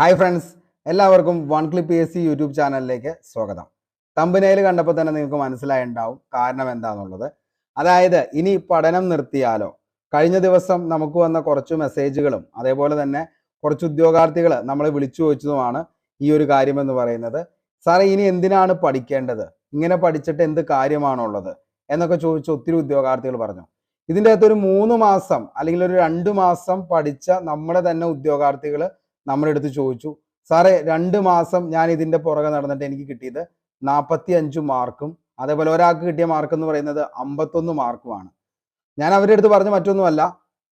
Hi friends എല്ലാവർക്കും one clip S C YouTube ചാനലിലേക്ക് സ്വാഗതം. തമ്പനയിൽ കണ്ടപ്പോൾ തന്നെ നിങ്ങൾക്ക് മനസ്സിലായിണ്ടാവും കാരണം എന്താണെന്നുള്ളത് അതായത് ഇനി പഠനം നിർത്തിയാലോ? കഴിഞ്ഞ ദിവസം നമുക്ക് വന്ന കുറച്ച് മെസ്സേജുകളും അതേപോലെ തന്നെ കുറച്ച് ഉദ്യോഗാർത്ഥികൾ നമ്മളെ വിളിച്ചു ചോദിച്ചതുമാണ് ഈ ഒരു കാര്യമെന്ന് പറയുന്നത്. സാറേ ഇനി എന്തിനാണ് പഠിക്കേണ്ടത്? ഇങ്ങനെ പഠിച്ചിട്ട് എന്ത് കാര്യമാണുള്ളത്? എന്നൊക്കെ ചോദിച്ച് ഒത്തിരി ഉദ്യോഗാർത്ഥികൾ പറഞ്ഞു. ഇതിന്റെ അകത്ത് ഒരു മൂന്ന് മാസം അല്ലെങ്കിൽ ഒരു രണ്ട് മാസം പഠിച്ച നമ്മുടെ തന്നെ ഉദ്യോഗാർത്ഥികൾ നമ്മുടെ അടുത്ത് ചോദിച്ചു സാറേ രണ്ട് മാസം ഞാൻ ഇതിന്റെ പുറകെ നടന്നിട്ട് എനിക്ക് കിട്ടിയത് നാൽപ്പത്തി അഞ്ച് മാർക്കും അതേപോലെ ഒരാൾക്ക് കിട്ടിയ മാർക്ക് എന്ന് പറയുന്നത് അമ്പത്തൊന്ന് മാർക്കുമാണ്. ഞാൻ അവരുടെ അടുത്ത് പറഞ്ഞ മറ്റൊന്നുമല്ല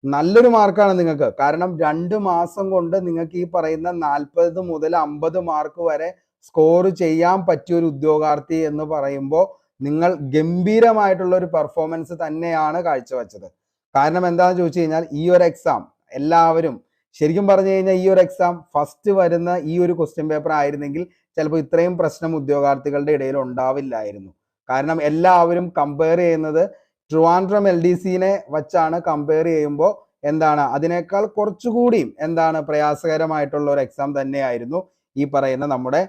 നല്ലൊരു മാർക്കാണ് നിങ്ങൾക്ക്. കാരണം രണ്ട് മാസം കൊണ്ട് നിങ്ങൾക്ക് ഈ പറയുന്ന നാൽപ്പത് മുതൽ അമ്പത് മാർക്ക് വരെ സ്കോർ ചെയ്യാൻ പറ്റിയ ഒരു ഉദ്യോഗാർത്ഥി എന്ന് പറയുമ്പോൾ നിങ്ങൾ ഗംഭീരമായിട്ടുള്ള ഒരു പെർഫോമൻസ് തന്നെയാണ് കാഴ്ചവെച്ചത്. കാരണം എന്താണെന്ന് ചോദിച്ചു കഴിഞ്ഞാൽ ഈ ഒരു എക്സാം എല്ലാവരും ശരിക്കും പറഞ്ഞു കഴിഞ്ഞാൽ ഈ ഒരു എക്സാം ഫസ്റ്റ് വരുന്ന ഈ ഒരു ക്വസ്റ്റ്യൻ പേപ്പർ ആയിരുന്നെങ്കിൽ ചിലപ്പോൾ ഇത്രയും പ്രശ്നം ഉദ്യോഗാർത്ഥികളുടെ ഇടയിൽ ഉണ്ടാവില്ലായിരുന്നു. കാരണം എല്ലാവരും കമ്പയർ ചെയ്യുന്നത് ട്രിവാൻഡ്രം എൽ ഡി സിനെ വച്ചാണ് കമ്പയർ ചെയ്യുമ്പോൾ എന്താണ് അതിനേക്കാൾ കുറച്ചുകൂടിയും എന്താണ് പ്രയാസകരമായിട്ടുള്ള ഒരു എക്സാം തന്നെയായിരുന്നു ഈ പറയുന്ന നമ്മുടെ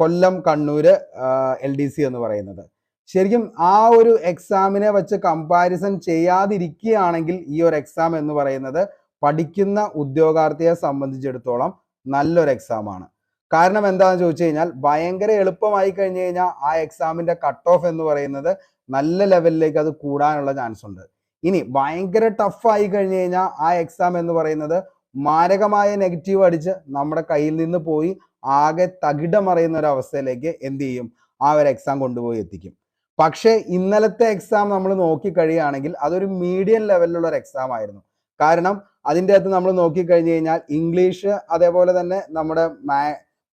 Kollam Kannur L D C എന്ന് പറയുന്നത്. ശരിക്കും ആ ഒരു എക്സാമിനെ വെച്ച് കമ്പാരിസൺ ചെയ്യാതിരിക്കുകയാണെങ്കിൽ ഈ ഒരു എക്സാം എന്ന് പറയുന്നത് പഠിക്കുന്ന ഉദ്യോഗാർത്ഥിയെ സംബന്ധിച്ചിടത്തോളം നല്ലൊരു എക്സാമാണ് കാരണം എന്താണെന്ന് ചോദിച്ചു കഴിഞ്ഞാൽ ഭയങ്കര എളുപ്പമായി കഴിഞ്ഞു കഴിഞ്ഞാൽ ആ എക്സാമിന്റെ കട്ട് ഓഫ് എന്ന് പറയുന്നത് നല്ല ലെവലിലേക്ക് അത് കൂടാനുള്ള ചാൻസ് ഉണ്ട്. ഇനി ഭയങ്കര ടഫ് ആയി കഴിഞ്ഞു കഴിഞ്ഞാൽ ആ എക്സാം എന്ന് പറയുന്നത് മാരകമായ നെഗറ്റീവ് അടിച്ച് നമ്മുടെ കയ്യിൽ നിന്ന് പോയി ആകെ തകിടമറിയുന്ന ഒരു അവസ്ഥയിലേക്ക് എന്ത് ചെയ്യും? ആ ഒരു എക്സാം കൊണ്ടുപോയി എത്തിക്കും. പക്ഷേ ഇന്നലത്തെ എക്സാം നമ്മൾ നോക്കി കഴിയുകയാണെങ്കിൽ അതൊരു മീഡിയം ലെവലിലുള്ള ഒരു എക്സാം ആയിരുന്നു. കാരണം അതിന്റെ അകത്ത് നമ്മൾ നോക്കിക്കഴിഞ്ഞു കഴിഞ്ഞാൽ ഇംഗ്ലീഷ് അതേപോലെ തന്നെ നമ്മുടെ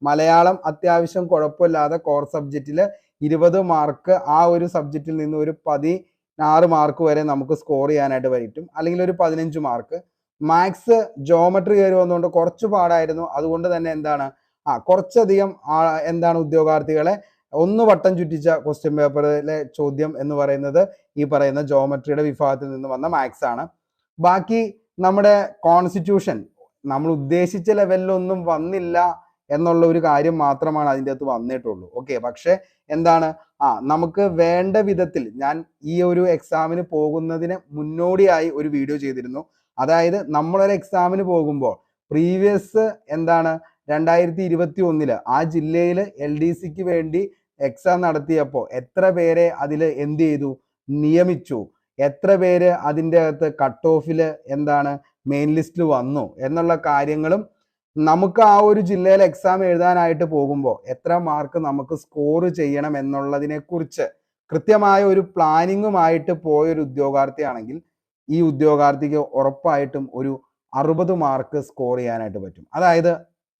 മലയാളം അത്യാവശ്യം കുഴപ്പമില്ലാതെ കോർ സബ്ജക്റ്റിൽ ഇരുപത് മാർക്ക് ആ ഒരു സബ്ജക്റ്റിൽ നിന്ന് ഒരു പതിനാറ് മാർക്ക് വരെ നമുക്ക് സ്കോർ ചെയ്യാനായിട്ട് പറ്റും അല്ലെങ്കിൽ ഒരു പതിനഞ്ച് മാർക്ക് മാത്സ് ജോമെട്രി കയറി വന്നുകൊണ്ട് കുറച്ച് പാടായിരുന്നു. അതുകൊണ്ട് തന്നെ എന്താണ്? ആ കുറച്ചധികം എന്താണ് ഉദ്യോഗാർത്ഥികളെ ഒന്ന് വട്ടം ചുറ്റിച്ച ക്വസ്റ്റ്യൻ പേപ്പറിലെ ചോദ്യം എന്ന് പറയുന്നത് ഈ പറയുന്ന ജോമെട്രിയുടെ വിഭാഗത്തിൽ നിന്ന് വന്ന മാത്സ് ആണ്. ബാക്കി നമ്മുടെ കോൺസ്റ്റിറ്റ്യൂഷൻ നമ്മൾ ഉദ്ദേശിച്ച ലെവലിലൊന്നും വന്നില്ല എന്നുള്ള ഒരു കാര്യം മാത്രമാണ് അതിന്റെ അകത്ത് വന്നിട്ടുള്ളൂ. ഓക്കെ പക്ഷെ എന്താണ്? ആ നമുക്ക് വേണ്ട വിധത്തിൽ ഞാൻ ഈ ഒരു എക്സാമിന് പോകുന്നതിന് മുന്നോടിയായി ഒരു വീഡിയോ ചെയ്തിരുന്നു. അതായത് നമ്മളൊരു എക്സാമിന് പോകുമ്പോൾ പ്രീവിയസ് എന്താണ്? രണ്ടായിരത്തി ഇരുപത്തി ഒന്നിൽ ആ ജില്ലയിൽ എൽ ഡി സിക്ക് വേണ്ടി എക്സാം നടത്തിയപ്പോൾ എത്ര പേരെ അതിൽ എന്ത് ചെയ്തു? നിയമിച്ചു. എത്ര പേര് അതിന്റെ അകത്ത് കട്ട് ഓഫിൽ എന്താണ് മെയിൻ ലിസ്റ്റിൽ വന്നു എന്നുള്ള കാര്യങ്ങളും നമുക്ക് ആ ഒരു ജില്ലയിൽ എക്സാം എഴുതാനായിട്ട് പോകുമ്പോൾ എത്ര മാർക്ക് നമുക്ക് സ്കോർ ചെയ്യണം എന്നുള്ളതിനെ കുറിച്ച് കൃത്യമായ ഒരു പ്ലാനിങ്ങുമായിട്ട് പോയൊരു ഉദ്യോഗാർത്ഥിയാണെങ്കിൽ ഈ ഉദ്യോഗാർത്ഥിക്ക് ഉറപ്പായിട്ടും ഒരു അറുപത് മാർക്ക് സ്കോർ ചെയ്യാനായിട്ട് പറ്റും. അതായത്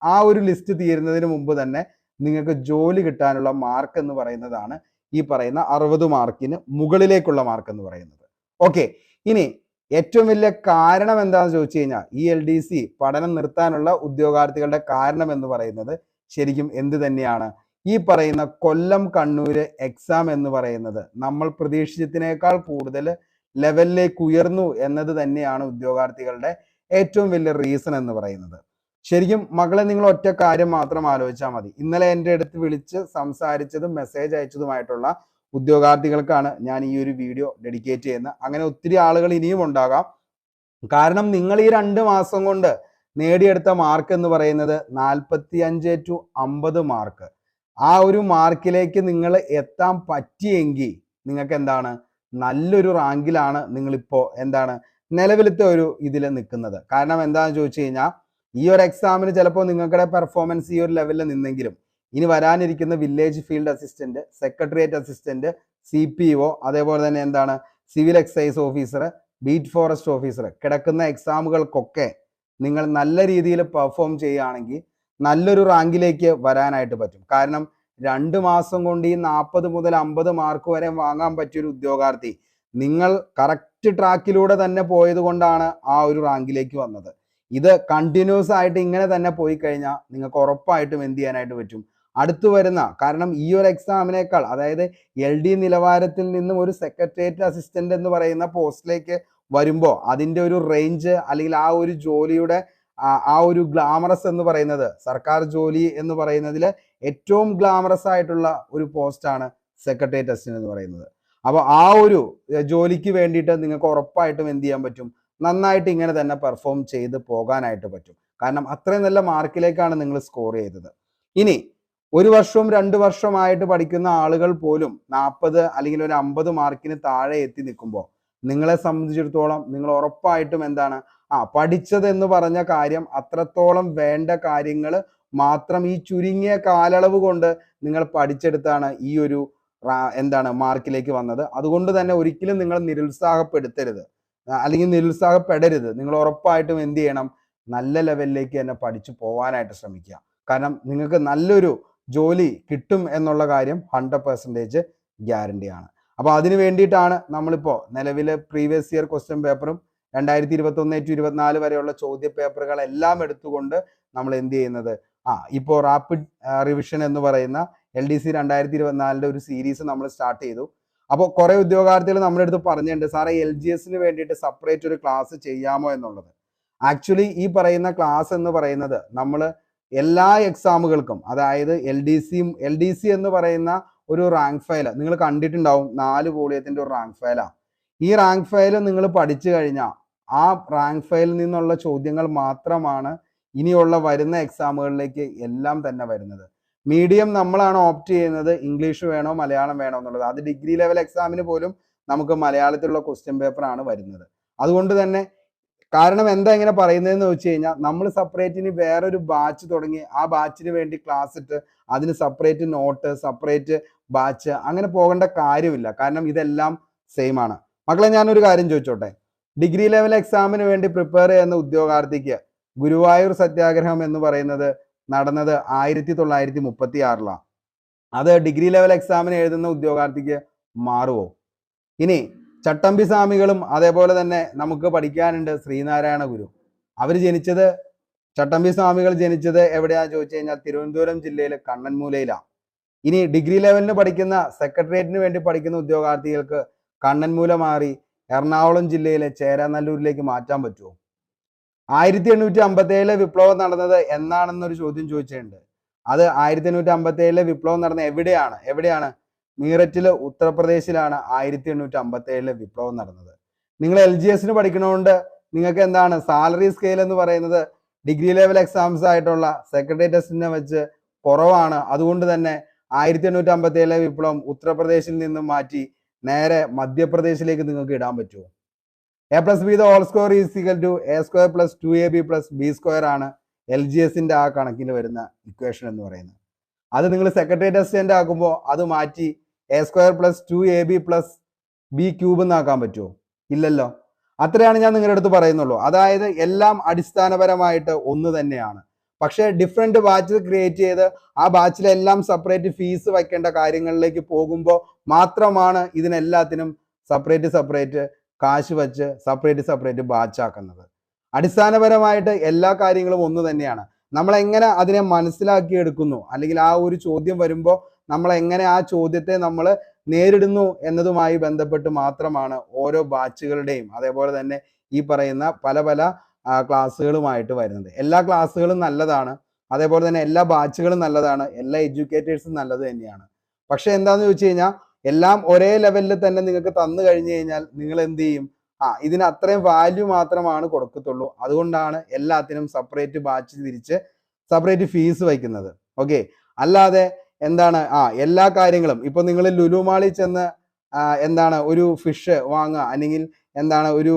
ആ ഒരു ലിസ്റ്റ് തീരുന്നതിന് മുമ്പ് തന്നെ നിങ്ങൾക്ക് ജോലി കിട്ടാനുള്ള മാർക്ക് എന്ന് പറയുന്നതാണ് ഈ പറയുന്ന അറുപത് മാർക്കിന് മുകളിലേക്കുള്ള മാർക്ക് എന്ന് പറയുന്നത്. ഓക്കെ ഇനി ഏറ്റവും വലിയ കാരണം എന്താണെന്ന് ചോദിച്ചു കഴിഞ്ഞാൽ ഇ എൽ ഡി സി പഠനം നിർത്താനുള്ള ഉദ്യോഗാർത്ഥികളുടെ കാരണം എന്ന് പറയുന്നത് ശരിക്കും എന്ത് തന്നെയാണ്? ഈ പറയുന്ന കൊല്ലം കണ്ണൂര് എക്സാം എന്ന് പറയുന്നത് നമ്മൾ പ്രതീക്ഷിച്ചതിനേക്കാൾ കൂടുതൽ ലെവലിലേക്ക് ഉയർന്നു എന്നത് തന്നെയാണ് ഉദ്യോഗാർത്ഥികളുടെ ഏറ്റവും വലിയ റീസൺ എന്ന് പറയുന്നത്. ശരിക്കും മകളെ നിങ്ങൾ ഒറ്റ കാര്യം മാത്രം ആലോചിച്ചാൽ മതി. ഇന്നലെ എന്റെ അടുത്ത് വിളിച്ച് സംസാരിച്ചതും മെസ്സേജ് അയച്ചതുമായിട്ടുള്ള ഉദ്യോഗാർത്ഥികൾക്കാണ് ഞാൻ ഈ ഒരു വീഡിയോ ഡെഡിക്കേറ്റ് ചെയ്യുന്നത്. അങ്ങനെ ഒത്തിരി ആളുകൾ ഇനിയും ഉണ്ടാകാം. കാരണം നിങ്ങൾ ഈ രണ്ട് മാസം കൊണ്ട് നേടിയെടുത്ത മാർക്ക് എന്ന് പറയുന്നത് നാൽപ്പത്തി അഞ്ച് ടു അമ്പത് മാർക്ക് ആ ഒരു മാർക്കിലേക്ക് നിങ്ങൾ എത്താൻ പറ്റിയെങ്കിൽ നിങ്ങൾക്ക് എന്താണ്? നല്ലൊരു റാങ്കിലാണ് നിങ്ങളിപ്പോൾ എന്താണ്? നിലവിലത്തെ ഒരു ഇതിൽ നിൽക്കുന്നത്. കാരണം എന്താണെന്ന് ചോദിച്ചു കഴിഞ്ഞാൽ ഈ ഒരു എക്സാമിന് ചിലപ്പോൾ നിങ്ങളുടെ പെർഫോമൻസ് ഈ ഒരു ലെവലിൽ നിന്നെങ്കിലും ഇനി വരാനിരിക്കുന്ന village field assistant secretariat assistant C P O അതേപോലെ തന്നെ എന്താണ്? Civil excise officer beat forest officer കിടക്കുന്ന എക്സാമുകൾക്കൊക്കെ നിങ്ങൾ നല്ല രീതിയിൽ പെർഫോം ചെയ്യുകയാണെങ്കിൽ നല്ലൊരു റാങ്കിലേക്ക് വരാനായിട്ട് പറ്റും. കാരണം രണ്ട് മാസം കൊണ്ട് ഈ നാൽപ്പത് മുതൽ അമ്പത് മാർക്ക് വരെ വാങ്ങാൻ പറ്റിയ ഒരു ഉദ്യോഗാർത്ഥി നിങ്ങൾ കറക്റ്റ് ട്രാക്കിലൂടെ തന്നെ പോയത് കൊണ്ടാണ് ആ ഒരു റാങ്കിലേക്ക് വന്നത്. ഇത് കണ്ടിന്യൂസ് ആയിട്ട് ഇങ്ങനെ തന്നെ പോയി കഴിഞ്ഞാൽ നിങ്ങൾക്ക് ഉറപ്പായിട്ടും എന്ത് ചെയ്യാനായിട്ട് പറ്റും? അടുത്തു വരുന്ന കാരണം ഈ ഒരു എക്സാമിനേക്കാൾ അതായത് എൽ ഡി നിലവാരത്തിൽ നിന്നും ഒരു സെക്രട്ടേറിയറ്റ് അസിസ്റ്റന്റ് എന്ന് പറയുന്ന പോസ്റ്റിലേക്ക് വരുമ്പോൾ അതിന്റെ ഒരു റേഞ്ച് അല്ലെങ്കിൽ ആ ഒരു ജോലിയുടെ ആ- ഒരു ഗ്ലാമറസ് എന്ന് പറയുന്നത് സർക്കാർ ജോലി എന്ന് പറയുന്നതിൽ ഏറ്റവും ഗ്ലാമറസ് ആയിട്ടുള്ള ഒരു പോസ്റ്റാണ് സെക്രട്ടേറിയറ്റ് അസിസ്റ്റന്റ് എന്ന് പറയുന്നത്. അപ്പോൾ ആ ഒരു ജോലിക്ക് വേണ്ടിയിട്ട് നിങ്ങൾക്ക് ഉറപ്പായിട്ടും എന്ത് ചെയ്യാൻ പറ്റും? നന്നായിട്ട് ഇങ്ങനെ തന്നെ പെർഫോം ചെയ്ത് പോകാനായിട്ട് പറ്റും. കാരണം അത്രയും നല്ല മാർക്കിലേക്കാണ് നിങ്ങൾ സ്കോർ ചെയ്തത്. ഇനി ഒരു വർഷവും രണ്ട് വർഷമായിട്ട് പഠിക്കുന്ന ആളുകൾ പോലും നാൽപ്പത് അല്ലെങ്കിൽ ഒരു അമ്പത് മാർക്കിന് താഴെ എത്തി നിൽക്കുമ്പോൾ നിങ്ങളെ സംബന്ധിച്ചിടത്തോളം നിങ്ങൾ ഉറപ്പായിട്ടും എന്താണ്? ആ പഠിച്ചത് എന്ന് പറഞ്ഞ കാര്യം അത്രത്തോളം വേണ്ട കാര്യങ്ങൾ മാത്രം ഈ ചുരുങ്ങിയ കാലയളവ് കൊണ്ട് നിങ്ങൾ പഠിച്ചെടുത്താണ് ഈ ഒരു എന്താണ് മാർക്കിലേക്ക് വന്നത്. അതുകൊണ്ട് തന്നെ ഒരിക്കലും നിങ്ങൾ നിരുത്സാഹപ്പെടുത്തരുത്. അല്ലെങ്കിൽ നിരുത്സാഹപ്പെടരുത്. നിങ്ങൾ ഉറപ്പായിട്ടും എന്ത് ചെയ്യണം? നല്ല ലെവലിലേക്ക് തന്നെ പഠിച്ചു പോവാനായിട്ട് ശ്രമിക്കുക. കാരണം നിങ്ങൾക്ക് നല്ലൊരു ജോലി കിട്ടും എന്നുള്ള കാര്യം ഹൺഡ്രഡ് പെർസെന്റേജ് ഗ്യാരണ്ടിയാണ്. അപ്പോൾ അതിന് വേണ്ടിയിട്ടാണ് നമ്മളിപ്പോൾ നിലവിലെ പ്രീവിയസ് ഇയർ ക്വസ്റ്റ്യൻ പേപ്പറും രണ്ടായിരത്തി ഇരുപത്തി ഒന്ന് ടു ഇരുപത്തിനാല് വരെയുള്ള ചോദ്യ പേപ്പറുകളെല്ലാം എടുത്തുകൊണ്ട് നമ്മൾ എന്ത് ചെയ്യുന്നത്? ആ ഇപ്പോൾ റാപ്പിഡ് റിവിഷൻ എന്ന് പറയുന്ന എൽ ഡി സി രണ്ടായിരത്തി ഇരുപത്തിനാലിന്റെ ഒരു സീരീസ് നമ്മൾ സ്റ്റാർട്ട് ചെയ്തു. അപ്പോൾ കുറേ ഉദ്യോഗാർത്ഥികൾ നമ്മുടെ അടുത്ത് പറഞ്ഞിട്ടുണ്ട് സാറേ എൽ ജി എസിന് വേണ്ടിയിട്ട് സെപ്പറേറ്റ് ഒരു ക്ലാസ് ചെയ്യാമോ എന്നുള്ളത്? ആക്ച്വലി ഈ പറയുന്ന ക്ലാസ് എന്ന് പറയുന്നത് നമ്മൾ എല്ലാ എക്സാമുകൾക്കും അതായത് L D C L D C എന്ന് പറയുന്ന ഒരു റാങ്ക് ഫയൽ നിങ്ങൾ കണ്ടിട്ടുണ്ടാവും നാല് വോളിയത്തിന്റെ ഒരു റാങ്ക് ഫയലാണ് ഈ റാങ്ക് ഫയൽ നിങ്ങൾ പഠിച്ചു കഴിഞ്ഞാൽ ആ റാങ്ക് ഫയലിൽ നിന്നുള്ള ചോദ്യങ്ങൾ മാത്രമാണ് ഇനിയുള്ള വരുന്ന എക്സാമുകളിലേക്ക് എല്ലാം തന്നെ വരുന്നത്. മീഡിയം നമ്മളാണ് ഓപ്റ്റ് ചെയ്യുന്നത് ഇംഗ്ലീഷ് വേണോ മലയാളം വേണോ എന്നുള്ളത്. അത് ഡിഗ്രി ലെവൽ എക്സാമിന് പോലും നമുക്ക് മലയാളത്തിലുള്ള ക്വസ്റ്റ്യൻ പേപ്പർ ആണ് വരുന്നത്. അതുകൊണ്ട് തന്നെ കാരണം എന്താ ഇങ്ങനെ പറയുന്നതെന്ന് വെച്ച് കഴിഞ്ഞാൽ നമ്മൾ സെപ്പറേറ്റിന് വേറൊരു ബാച്ച് തുടങ്ങി ആ ബാച്ചിന് വേണ്ടി ക്ലാസ് ഇട്ട് അതിന് സെപ്പറേറ്റ് നോട്ട് സെപ്പറേറ്റ് ബാച്ച് അങ്ങനെ പോകേണ്ട കാര്യമില്ല. കാരണം ഇതെല്ലാം സെയിം ആണ്. മക്കളെ ഞാനൊരു കാര്യം ചോദിച്ചോട്ടെ? ഡിഗ്രി ലെവൽ എക്സാമിന് വേണ്ടി പ്രിപ്പയർ ചെയ്യുന്ന ഉദ്യോഗാർത്ഥിക്ക് ഗുരുവായൂർ സത്യാഗ്രഹം എന്ന് പറയുന്നത് നടന്നത് ആയിരത്തി തൊള്ളായിരത്തി മുപ്പത്തി ആറിലാണ് അത് ഡിഗ്രി ലെവൽ എക്സാമിന് എഴുതുന്ന ഉദ്യോഗാർത്ഥിക്ക് മാറുമോ ഇനി ചട്ടമ്പി സ്വാമികളും അതേപോലെ തന്നെ നമുക്ക് പഠിക്കാനുണ്ട് ശ്രീനാരായണ ഗുരു. അവർ ജനിച്ചത് ചട്ടമ്പി സ്വാമികൾ ജനിച്ചത് എവിടെയാന്ന് ചോദിച്ചു കഴിഞ്ഞാൽ തിരുവനന്തപുരം ജില്ലയിലെ കണ്ണൻമൂലയിലാണ് ഇനി ഡിഗ്രി ലെവലിന് പഠിക്കുന്ന സെക്രട്ടേറിയറ്റിന് വേണ്ടി പഠിക്കുന്ന ഉദ്യോഗാർത്ഥികൾക്ക് കണ്ണൻമൂല മാറി എറണാകുളം ജില്ലയിലെ ചേരാനല്ലൂരിലേക്ക് മാറ്റാൻ പറ്റുമോ ആയിരത്തി എണ്ണൂറ്റി അമ്പത്തി ഏഴിലെ വിപ്ലവം നടന്നത് എന്നാണെന്നൊരു ചോദ്യം ചോദിച്ചിട്ടുണ്ട്. അത് ആയിരത്തി എണ്ണൂറ്റി അമ്പത്തി ഏഴിലെ വിപ്ലവം നടന്ന എവിടെയാണ്? എവിടെയാണ്? മീററ്റിൽ ഉത്തർപ്രദേശിലാണ് ആയിരത്തി എണ്ണൂറ്റി അമ്പത്തി ഏഴിലെ വിപ്ലവം നടന്നത്. നിങ്ങൾ എൽ ജി എസിന് പഠിക്കണോണ്ട് നിങ്ങൾക്ക് എന്താണ് സാലറി സ്കെയിൽ എന്ന് പറയുന്നത് ഡിഗ്രി ലെവൽ എക്സാംസ് ആയിട്ടുള്ള സെക്രട്ടറി ടെസ്റ്റിനെ വെച്ച് കുറവാണ്. അതുകൊണ്ട് തന്നെ ആയിരത്തി എണ്ണൂറ്റി അമ്പത്തി ഏഴിലെ വിപ്ലവം ഉത്തർപ്രദേശിൽ നിന്നും മാറ്റി നേരെ മധ്യപ്രദേശിലേക്ക് നിങ്ങൾക്ക് ഇടാൻ പറ്റുമോ? A plus B the whole is equal to A square plus two A B plus B square ആണ് എൽ ജി എസിന്റെ ആ കണക്കിന് വരുന്ന ഇക്വേഷൻ എന്ന് പറയുന്നത്. അത് നിങ്ങൾ സെക്രട്ടറി ടെസ്റ്റ് ആക്കുമ്പോൾ അത് മാറ്റി A square plus two A B plus B cube എന്നാക്കാൻ പറ്റുമോ ഇല്ലല്ലോ. അത്രയാണ് ഞാൻ നിങ്ങളുടെ അടുത്ത് പറയുന്നുള്ളൂ. അതായത് എല്ലാം അടിസ്ഥാനപരമായിട്ട് ഒന്ന് തന്നെയാണ്. പക്ഷേ ഡിഫറെന്റ് ബാച്ച് ക്രിയേറ്റ് ചെയ്ത് ആ ബാച്ചിലെല്ലാം സെപ്പറേറ്റ് ഫീസ് വയ്ക്കേണ്ട കാര്യങ്ങളിലേക്ക് പോകുമ്പോൾ മാത്രമാണ് ഇതിനെല്ലാത്തിനും സെപ്പറേറ്റ് സെപ്പറേറ്റ് കാശ് വെച്ച് സെപ്പറേറ്റ് സെപ്പറേറ്റ് ബാച്ച് ആക്കുന്നത്. അടിസ്ഥാനപരമായിട്ട് എല്ലാ കാര്യങ്ങളും ഒന്ന് തന്നെയാണ്. നമ്മൾ എങ്ങനെ അതിനെ മനസ്സിലാക്കി എടുക്കുന്നു അല്ലെങ്കിൽ ആ ഒരു ചോദ്യം വരുമ്പോൾ നമ്മൾ എങ്ങനെ ആ ചോദ്യത്തെ നമ്മൾ നേരിടുന്നു എന്നതുമായി ബന്ധപ്പെട്ട് മാത്രമാണ് ഓരോ ബാച്ചുകളുടെയും അതേപോലെ തന്നെ ഈ പറയുന്ന പല പല ക്ലാസ്സുകളുമായിട്ട് വരുന്നത്. എല്ലാ ക്ലാസ്സുകളും നല്ലതാണ്. അതേപോലെ തന്നെ എല്ലാ ബാച്ചുകളും നല്ലതാണ്. എല്ലാ എഡ്യൂക്കേറ്റേഴ്സും നല്ലത് തന്നെയാണ്. പക്ഷെ എന്താന്ന് ചോദിച്ചു കഴിഞ്ഞാൽ എല്ലാം ഒരേ ലെവലിൽ തന്നെ നിങ്ങൾക്ക് തന്നു കഴിഞ്ഞു കഴിഞ്ഞാൽ നിങ്ങൾ എന്ത് ചെയ്യും? ആ ഇതിന് അത്രയും വാല്യൂ മാത്രമാണ് കൊടുക്കത്തുള്ളൂ. അതുകൊണ്ടാണ് എല്ലാത്തിനും സെപ്പറേറ്റ് ബാച്ച് തിരിച്ച് സെപ്പറേറ്റ് ഫീസ് വയ്ക്കുന്നത്. ഓക്കെ അല്ലാതെ എന്താണ്? ആ എല്ലാ കാര്യങ്ങളും. ഇപ്പൊ നിങ്ങൾ ലുലുമാളി ചെന്ന് എന്താണ് ഒരു ഫിഷ് വാങ്ങുക അല്ലെങ്കിൽ എന്താണ് ഒരു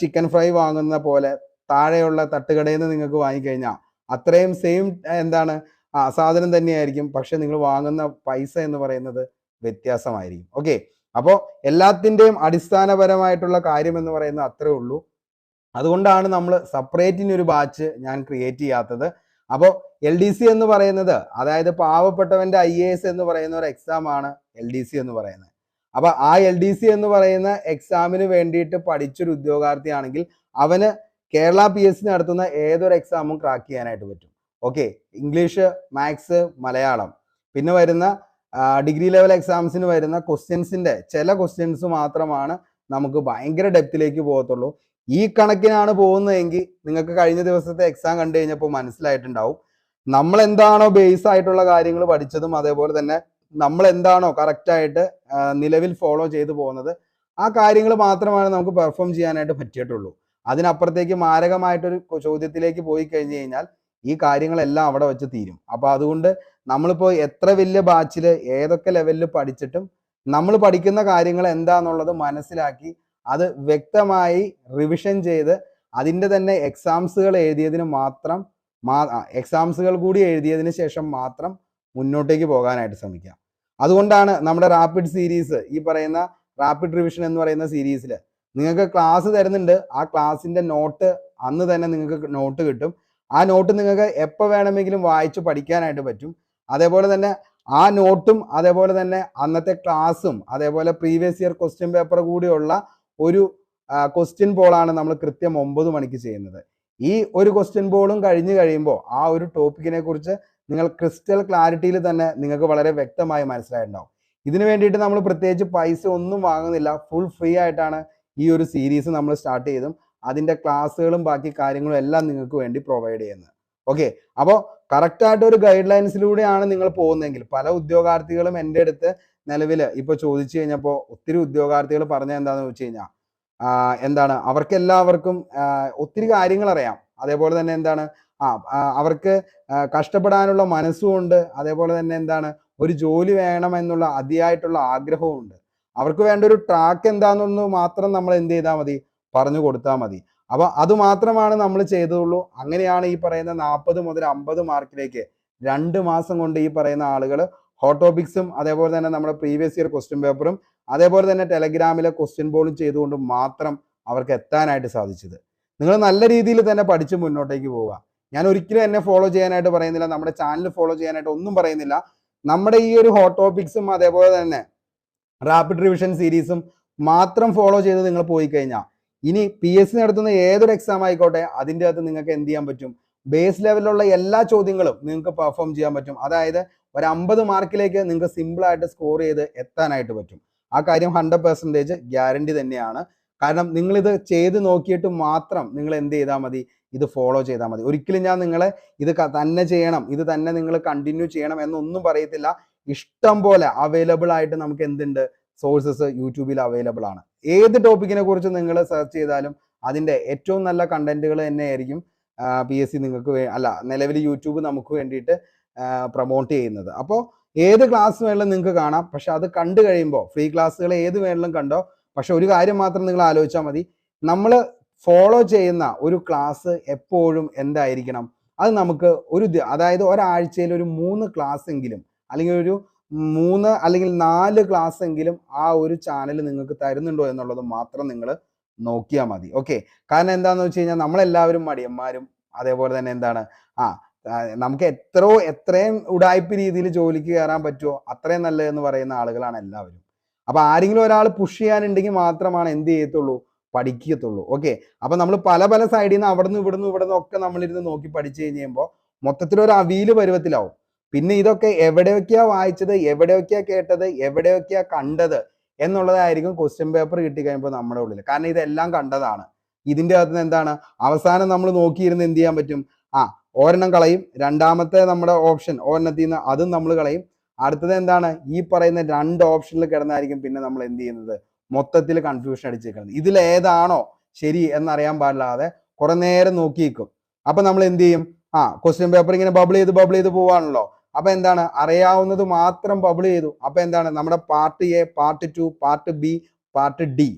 ചിക്കൻ ഫ്രൈ വാങ്ങുന്ന പോലെ താഴെയുള്ള തട്ടുകടയിൽ നിന്ന് നിങ്ങൾക്ക് വാങ്ങിക്കഴിഞ്ഞാൽ അത്രയും സെയിം എന്താണ് ആ സാധനം തന്നെയായിരിക്കും. പക്ഷെ നിങ്ങൾ വാങ്ങുന്ന പൈസ എന്ന് പറയുന്നത് വ്യത്യാസമായിരിക്കും. ഓക്കെ അപ്പോൾ എല്ലാത്തിന്റെയും അടിസ്ഥാനപരമായിട്ടുള്ള കാര്യം എന്ന് പറയുന്നത് അത്രേ ഉള്ളൂ. അതുകൊണ്ടാണ് നമ്മൾ സെപ്പറേറ്റിന് ഒരു ബാച്ച് ഞാൻ ക്രിയേറ്റ് ചെയ്യാത്തത്. അപ്പോൾ എൽ ഡി സി എന്ന് പറയുന്നത് അതായത് പാവപ്പെട്ടവന്റെ ഐ എ എസ് എന്ന് പറയുന്ന ഒരു എക്സാം ആണ് എൽ ഡി സി എന്ന് പറയുന്നത്. അപ്പൊ ആ എൽ ഡി സി എന്ന് പറയുന്ന എക്സാമിന് വേണ്ടിയിട്ട് പഠിച്ചൊരു ഉദ്യോഗാർത്ഥിയാണെങ്കിൽ അവന് കേരള പി എസ് സി നടത്തുന്ന ഏതൊരു എക്സാമും ക്രാക്ക് ചെയ്യാനായിട്ട് പറ്റും. Okay English maths Malayalam. പിന്നെ വരുന്ന ഡിഗ്രി ലെവൽ എക്സാംസിന് വരുന്ന ക്വസ്റ്റ്യൻസിന്റെ ചില ക്വസ്റ്റ്യൻസ് മാത്രമാണ് നമുക്ക് ഭയങ്കര ഡെപ്തിലേക്ക് പോകത്തുള്ളൂ. ഈ കണക്കിനാണ് പോകുന്നതെങ്കിൽ നിങ്ങൾക്ക് കഴിഞ്ഞ ദിവസത്തെ എക്സാം കണ്ടു കഴിഞ്ഞപ്പോൾ മനസ്സിലായിട്ടുണ്ടാവും. നമ്മൾ എന്താണോ ബേസ് ആയിട്ടുള്ള കാര്യങ്ങൾ പഠിച്ചതും അതേപോലെ തന്നെ നമ്മൾ എന്താണോ കറക്റ്റ് ആയിട്ട് നിലവിൽ ഫോളോ ചെയ്തു പോകുന്നത് ആ കാര്യങ്ങൾ മാത്രമാണ് നമുക്ക് പെർഫോം ചെയ്യാനായിട്ട് പറ്റിയിട്ടുള്ളൂ. അതിനപ്പുറത്തേക്ക് മാരകമായിട്ടൊരു ചോദ്യത്തിലേക്ക് പോയി കഴിഞ്ഞു കഴിഞ്ഞാൽ ഈ കാര്യങ്ങളെല്ലാം അവിടെ വെച്ച് തീരും. അപ്പൊ അതുകൊണ്ട് നമ്മളിപ്പോ എത്ര വലിയ ബാച്ചിൽ ഏതൊക്കെ ലെവലിൽ പഠിച്ചിട്ടും നമ്മൾ പഠിക്കുന്ന കാര്യങ്ങൾ എന്താന്നുള്ളത് മനസ്സിലാക്കി അത് വ്യക്തമായി റിവിഷൻ ചെയ്ത് അതിന്റെ തന്നെ എക്സാംസുകൾ എഴുതിയതിന് മാത്രം എക്സാംസുകൾ കൂടി എഴുതിയതിന് ശേഷം മാത്രം മുന്നോട്ടേക്ക് പോകാനായിട്ട് ശ്രമിക്കാം. അതുകൊണ്ടാണ് നമ്മുടെ റാപ്പിഡ് സീരീസ് ഈ പറയുന്ന റാപ്പിഡ് റിവിഷൻ എന്ന് പറയുന്ന സീരീസിൽ നിങ്ങൾക്ക് ക്ലാസ് തരുന്നുണ്ട്. ആ ക്ലാസ്സിന്റെ നോട്ട് അന്ന് തന്നെ നിങ്ങൾക്ക് നോട്ട് കിട്ടും. ആ നോട്ട് നിങ്ങൾക്ക് എപ്പോൾ വേണമെങ്കിലും വായിച്ച് പഠിക്കാനായിട്ട് പറ്റും. അതേപോലെ തന്നെ ആ നോട്ടും അതേപോലെ തന്നെ അന്നത്തെ ക്ലാസ്സും അതേപോലെ പ്രീവിയസ് ഇയർ ക്വസ്റ്റ്യൻ പേപ്പർ കൂടിയുള്ള ഒരു ക്വസ്റ്റ്യൻ പോളാണ് നമ്മൾ കൃത്യം ഒമ്പത് മണിക്ക് ചെയ്യുന്നത്. ഈ ഒരു ക്വസ്റ്റ്യൻ പോളും കഴിഞ്ഞു കഴിയുമ്പോൾ ആ ഒരു ടോപ്പിക്കിനെ കുറിച്ച് നിങ്ങൾ ക്രിസ്റ്റൽ ക്ലാരിറ്റിയിൽ തന്നെ നിങ്ങൾക്ക് വളരെ വ്യക്തമായി മനസ്സിലായിട്ടുണ്ടാവും. ഇതിനു വേണ്ടിയിട്ട് നമ്മൾ പ്രത്യേകിച്ച് പൈസ ഒന്നും വാങ്ങുന്നില്ല. ഫുൾ ഫ്രീ ആയിട്ടാണ് ഈ ഒരു സീരീസ് നമ്മൾ സ്റ്റാർട്ട് ചെയ്തും. അതിന്റെ ക്ലാസ്സുകളും ബാക്കി കാര്യങ്ങളും എല്ലാം നിങ്ങൾക്ക് വേണ്ടി പ്രൊവൈഡ് ചെയ്യുന്നത്. ഓക്കെ അപ്പോൾ കറക്റ്റായിട്ട് ഒരു ഗൈഡ് ലൈൻസിലൂടെയാണ് നിങ്ങൾ പോകുന്നതെങ്കിൽ പല ഉദ്യോഗാർത്ഥികളും എന്റെ അടുത്ത് നിലവിൽ ഇപ്പൊ ചോദിച്ചു കഴിഞ്ഞപ്പോൾ ഒത്തിരി ഉദ്യോഗാർത്ഥികൾ പറഞ്ഞ എന്താണെന്ന് വെച്ച് കഴിഞ്ഞാൽ എന്താണ് അവർക്ക് എല്ലാവർക്കും ഒത്തിരി കാര്യങ്ങൾ അറിയാം. അതേപോലെ തന്നെ എന്താണ് ആ അവർക്ക് കഷ്ടപ്പെടാനുള്ള മനസ്സുമുണ്ട്. അതേപോലെ തന്നെ എന്താണ് ഒരു ജോലി വേണമെന്നുള്ള അതിയായിട്ടുള്ള ആഗ്രഹവുമുണ്ട്. അവർക്ക് വേണ്ട ഒരു ട്രാക്ക് എന്താണെന്ന് മാത്രം നമ്മൾ എന്ത് ചെയ്താൽ മതി പറഞ്ഞു കൊടുത്താൽ മതി. അപ്പൊ അത് മാത്രമാണ് നമ്മൾ ചെയ്തതുള്ളൂ. അങ്ങനെയാണ് ഈ പറയുന്ന നാൽപ്പത് മുതൽ അമ്പത് മാർക്കിലേക്ക് രണ്ട് മാസം കൊണ്ട് ഈ പറയുന്ന ആളുകൾ ഹോട്ടോപിക്സും അതേപോലെ തന്നെ നമ്മുടെ പ്രീവിയസ് ഇയർ ക്വസ്റ്റ്യൻ പേപ്പറും അതേപോലെ തന്നെ ടെലഗ്രാമിലെ ക്വസ്റ്റ്യൻ ബോർഡും ചെയ്തുകൊണ്ട് മാത്രം അവർക്ക് എത്താനായിട്ട് സാധിച്ചത്. നിങ്ങൾ നല്ല രീതിയിൽ തന്നെ പഠിച്ച് മുന്നോട്ടേക്ക് പോവുക. ഞാൻ ഒരിക്കലും എന്നെ ഫോളോ ചെയ്യാനായിട്ട് പറയുന്നില്ല നമ്മുടെ ചാനൽ ഫോളോ ചെയ്യാനായിട്ട് ഒന്നും പറയുന്നില്ല. നമ്മുടെ ഈ ഒരു ഹോട്ട് ടോപ്പിക്സും അതേപോലെ തന്നെ റാപ്പിഡ് റിവിഷൻ സീരീസും മാത്രം ഫോളോ ചെയ്ത് നിങ്ങൾ പോയി കഴിഞ്ഞാൽ ഇനി പി എസ് സി നടത്തുന്ന ഏതൊരു എക്സാം ആയിക്കോട്ടെ അതിന്റെ അകത്ത് നിങ്ങൾക്ക് എന്ത് ചെയ്യാൻ പറ്റും? ബേസ് ലെവലിലുള്ള എല്ലാ ചോദ്യങ്ങളും നിങ്ങൾക്ക് പെർഫോം ചെയ്യാൻ പറ്റും. അതായത് ഒരു അമ്പത് മാർക്കിലേക്ക് നിങ്ങൾക്ക് സിമ്പിൾ ആയിട്ട് സ്കോർ ചെയ്ത് എത്താനായിട്ട് പറ്റും. ആ കാര്യം ഹൺഡ്രഡ് പെർസെന്റേജ് ഗ്യാരണ്ടി തന്നെയാണ്. കാരണം നിങ്ങളിത് ചെയ്ത് നോക്കിയിട്ട് മാത്രം നിങ്ങൾ എന്ത് ചെയ്താൽ മതി? ഇത് ഫോളോ ചെയ്താൽ മതി. ഒരിക്കലും ഞാൻ നിങ്ങളെ ഇത് തന്നെ ചെയ്യണം ഇത് തന്നെ നിങ്ങൾ കണ്ടിന്യൂ ചെയ്യണം എന്നൊന്നും പറയത്തില്ല. ഇഷ്ടം പോലെ അവൈലബിൾ ആയിട്ട് നമുക്ക് എന്തുണ്ട്? സോഴ്സസ് യൂട്യൂബിൽ അവൈലബിൾ ആണ്. ഏത് ടോപ്പിക്കിനെ കുറിച്ച് നിങ്ങൾ സെർച്ച് ചെയ്താലും അതിന്റെ ഏറ്റവും നല്ല കണ്ടന്റുകൾ തന്നെയായിരിക്കും പി എസ് സി നിങ്ങൾക്ക് അല്ല നിലവിൽ യൂട്യൂബ് നമുക്ക് വേണ്ടിയിട്ട് പ്രൊമോട്ട് ചെയ്യുന്നത്. അപ്പോൾ ഏത് ക്ലാസ് വേണമെങ്കിലും നിങ്ങൾക്ക് കാണാം. പക്ഷെ അത് കണ്ടു കഴിയുമ്പോൾ ഫ്രീ ക്ലാസ്സുകൾ ഏത് വേണമെങ്കിലും കണ്ടോ പക്ഷെ ഒരു കാര്യം മാത്രം നിങ്ങൾ ആലോചിച്ചാൽ മതി. നമ്മൾ ഫോളോ ചെയ്യുന്ന ഒരു ക്ലാസ് എപ്പോഴും എന്തായിരിക്കണം? അത് നമുക്ക് ഒരു അതായത് ഒരാഴ്ചയിൽ ഒരു മൂന്ന് ക്ലാസ് എങ്കിലും അല്ലെങ്കിൽ ഒരു മൂന്ന് അല്ലെങ്കിൽ നാല് ക്ലാസ് എങ്കിലും ആ ഒരു ചാനൽ നിങ്ങൾക്ക് തരുന്നുണ്ടോ എന്നുള്ളത് മാത്രം നിങ്ങൾ നോക്കിയാൽ മതി. ഓക്കെ കാരണം എന്താണെന്ന് വെച്ച് കഴിഞ്ഞാൽ നമ്മളെല്ലാവരും മടിയന്മാരും അതേപോലെ തന്നെ എന്താണ്? ആ നമുക്ക് എത്രയോ എത്രയും ഉടായ്പ രീതിയിൽ ജോലിക്ക് കയറാൻ പറ്റുമോ അത്രയും നല്ലതെന്ന് പറയുന്ന ആളുകളാണ് എല്ലാവരും. അപ്പൊ ആരെങ്കിലും ഒരാൾ പുഷ് ചെയ്യാനുണ്ടെങ്കിൽ മാത്രമാണ് എന്ത് ചെയ്യത്തുള്ളൂ? പഠിക്കത്തുള്ളൂ. ഓക്കെ അപ്പൊ നമ്മൾ പല പല സൈഡിൽ നിന്ന് അവിടെ നിന്ന് ഇവിടെ ഒക്കെ നമ്മളിരുന്ന് നോക്കി പഠിച്ചു കഴിഞ്ഞുമ്പോൾ മൊത്തത്തിൽ ഒരു അവീൽ പരുവത്തിലാവും. പിന്നെ ഇതൊക്കെ എവിടെയൊക്കെയാ വായിച്ചത്? എവിടെയൊക്കെയാ കേട്ടത്? എവിടെയൊക്കെയാ കണ്ടത്? എന്നുള്ളതായിരിക്കും ക്വസ്റ്റ്യൻ പേപ്പർ കിട്ടി കഴിയുമ്പോൾ നമ്മുടെ ഉള്ളിൽ കാരണം ഇതെല്ലാം കണ്ടതാണ്. ഇതിന്റെ അകത്ത് എന്താണ്? അവസാനം നമ്മൾ നോക്കിയിരുന്ന് എന്ത് ചെയ്യാൻ പറ്റും? ആ ഒരെണ്ണം കളയും. രണ്ടാമത്തെ നമ്മുടെ ഓപ്ഷൻ ഒരെണ്ണത്തിൽ നിന്ന് അതും നമ്മൾ കളയും. അടുത്തത് എന്താണ്? ഈ പറയുന്ന രണ്ട് ഓപ്ഷനിൽ കിടന്നായിരിക്കും പിന്നെ നമ്മൾ എന്ത് ചെയ്യുന്നത്? മൊത്തത്തിൽ കൺഫ്യൂഷൻ അടിച്ചേക്കുന്നത് ഇതിൽ ഏതാണോ ശരി എന്നറിയാൻ പാടില്ലാതെ കുറെ നേരം നോക്കി നിൽക്കും. അപ്പൊ നമ്മൾ എന്ത് ചെയ്യും? ആ ക്വസ്റ്റ്യൻ പേപ്പർ ഇങ്ങനെ ബബിൾ ചെയ്ത് ബബിൾ ചെയ്ത് പോവാണല്ലോ. അപ്പൊ എന്താണ്? അറിയാവുന്നത് മാത്രം ബബിൾ ചെയ്തു. അപ്പൊ എന്താണ്? നമ്മുടെ part A part two part B part D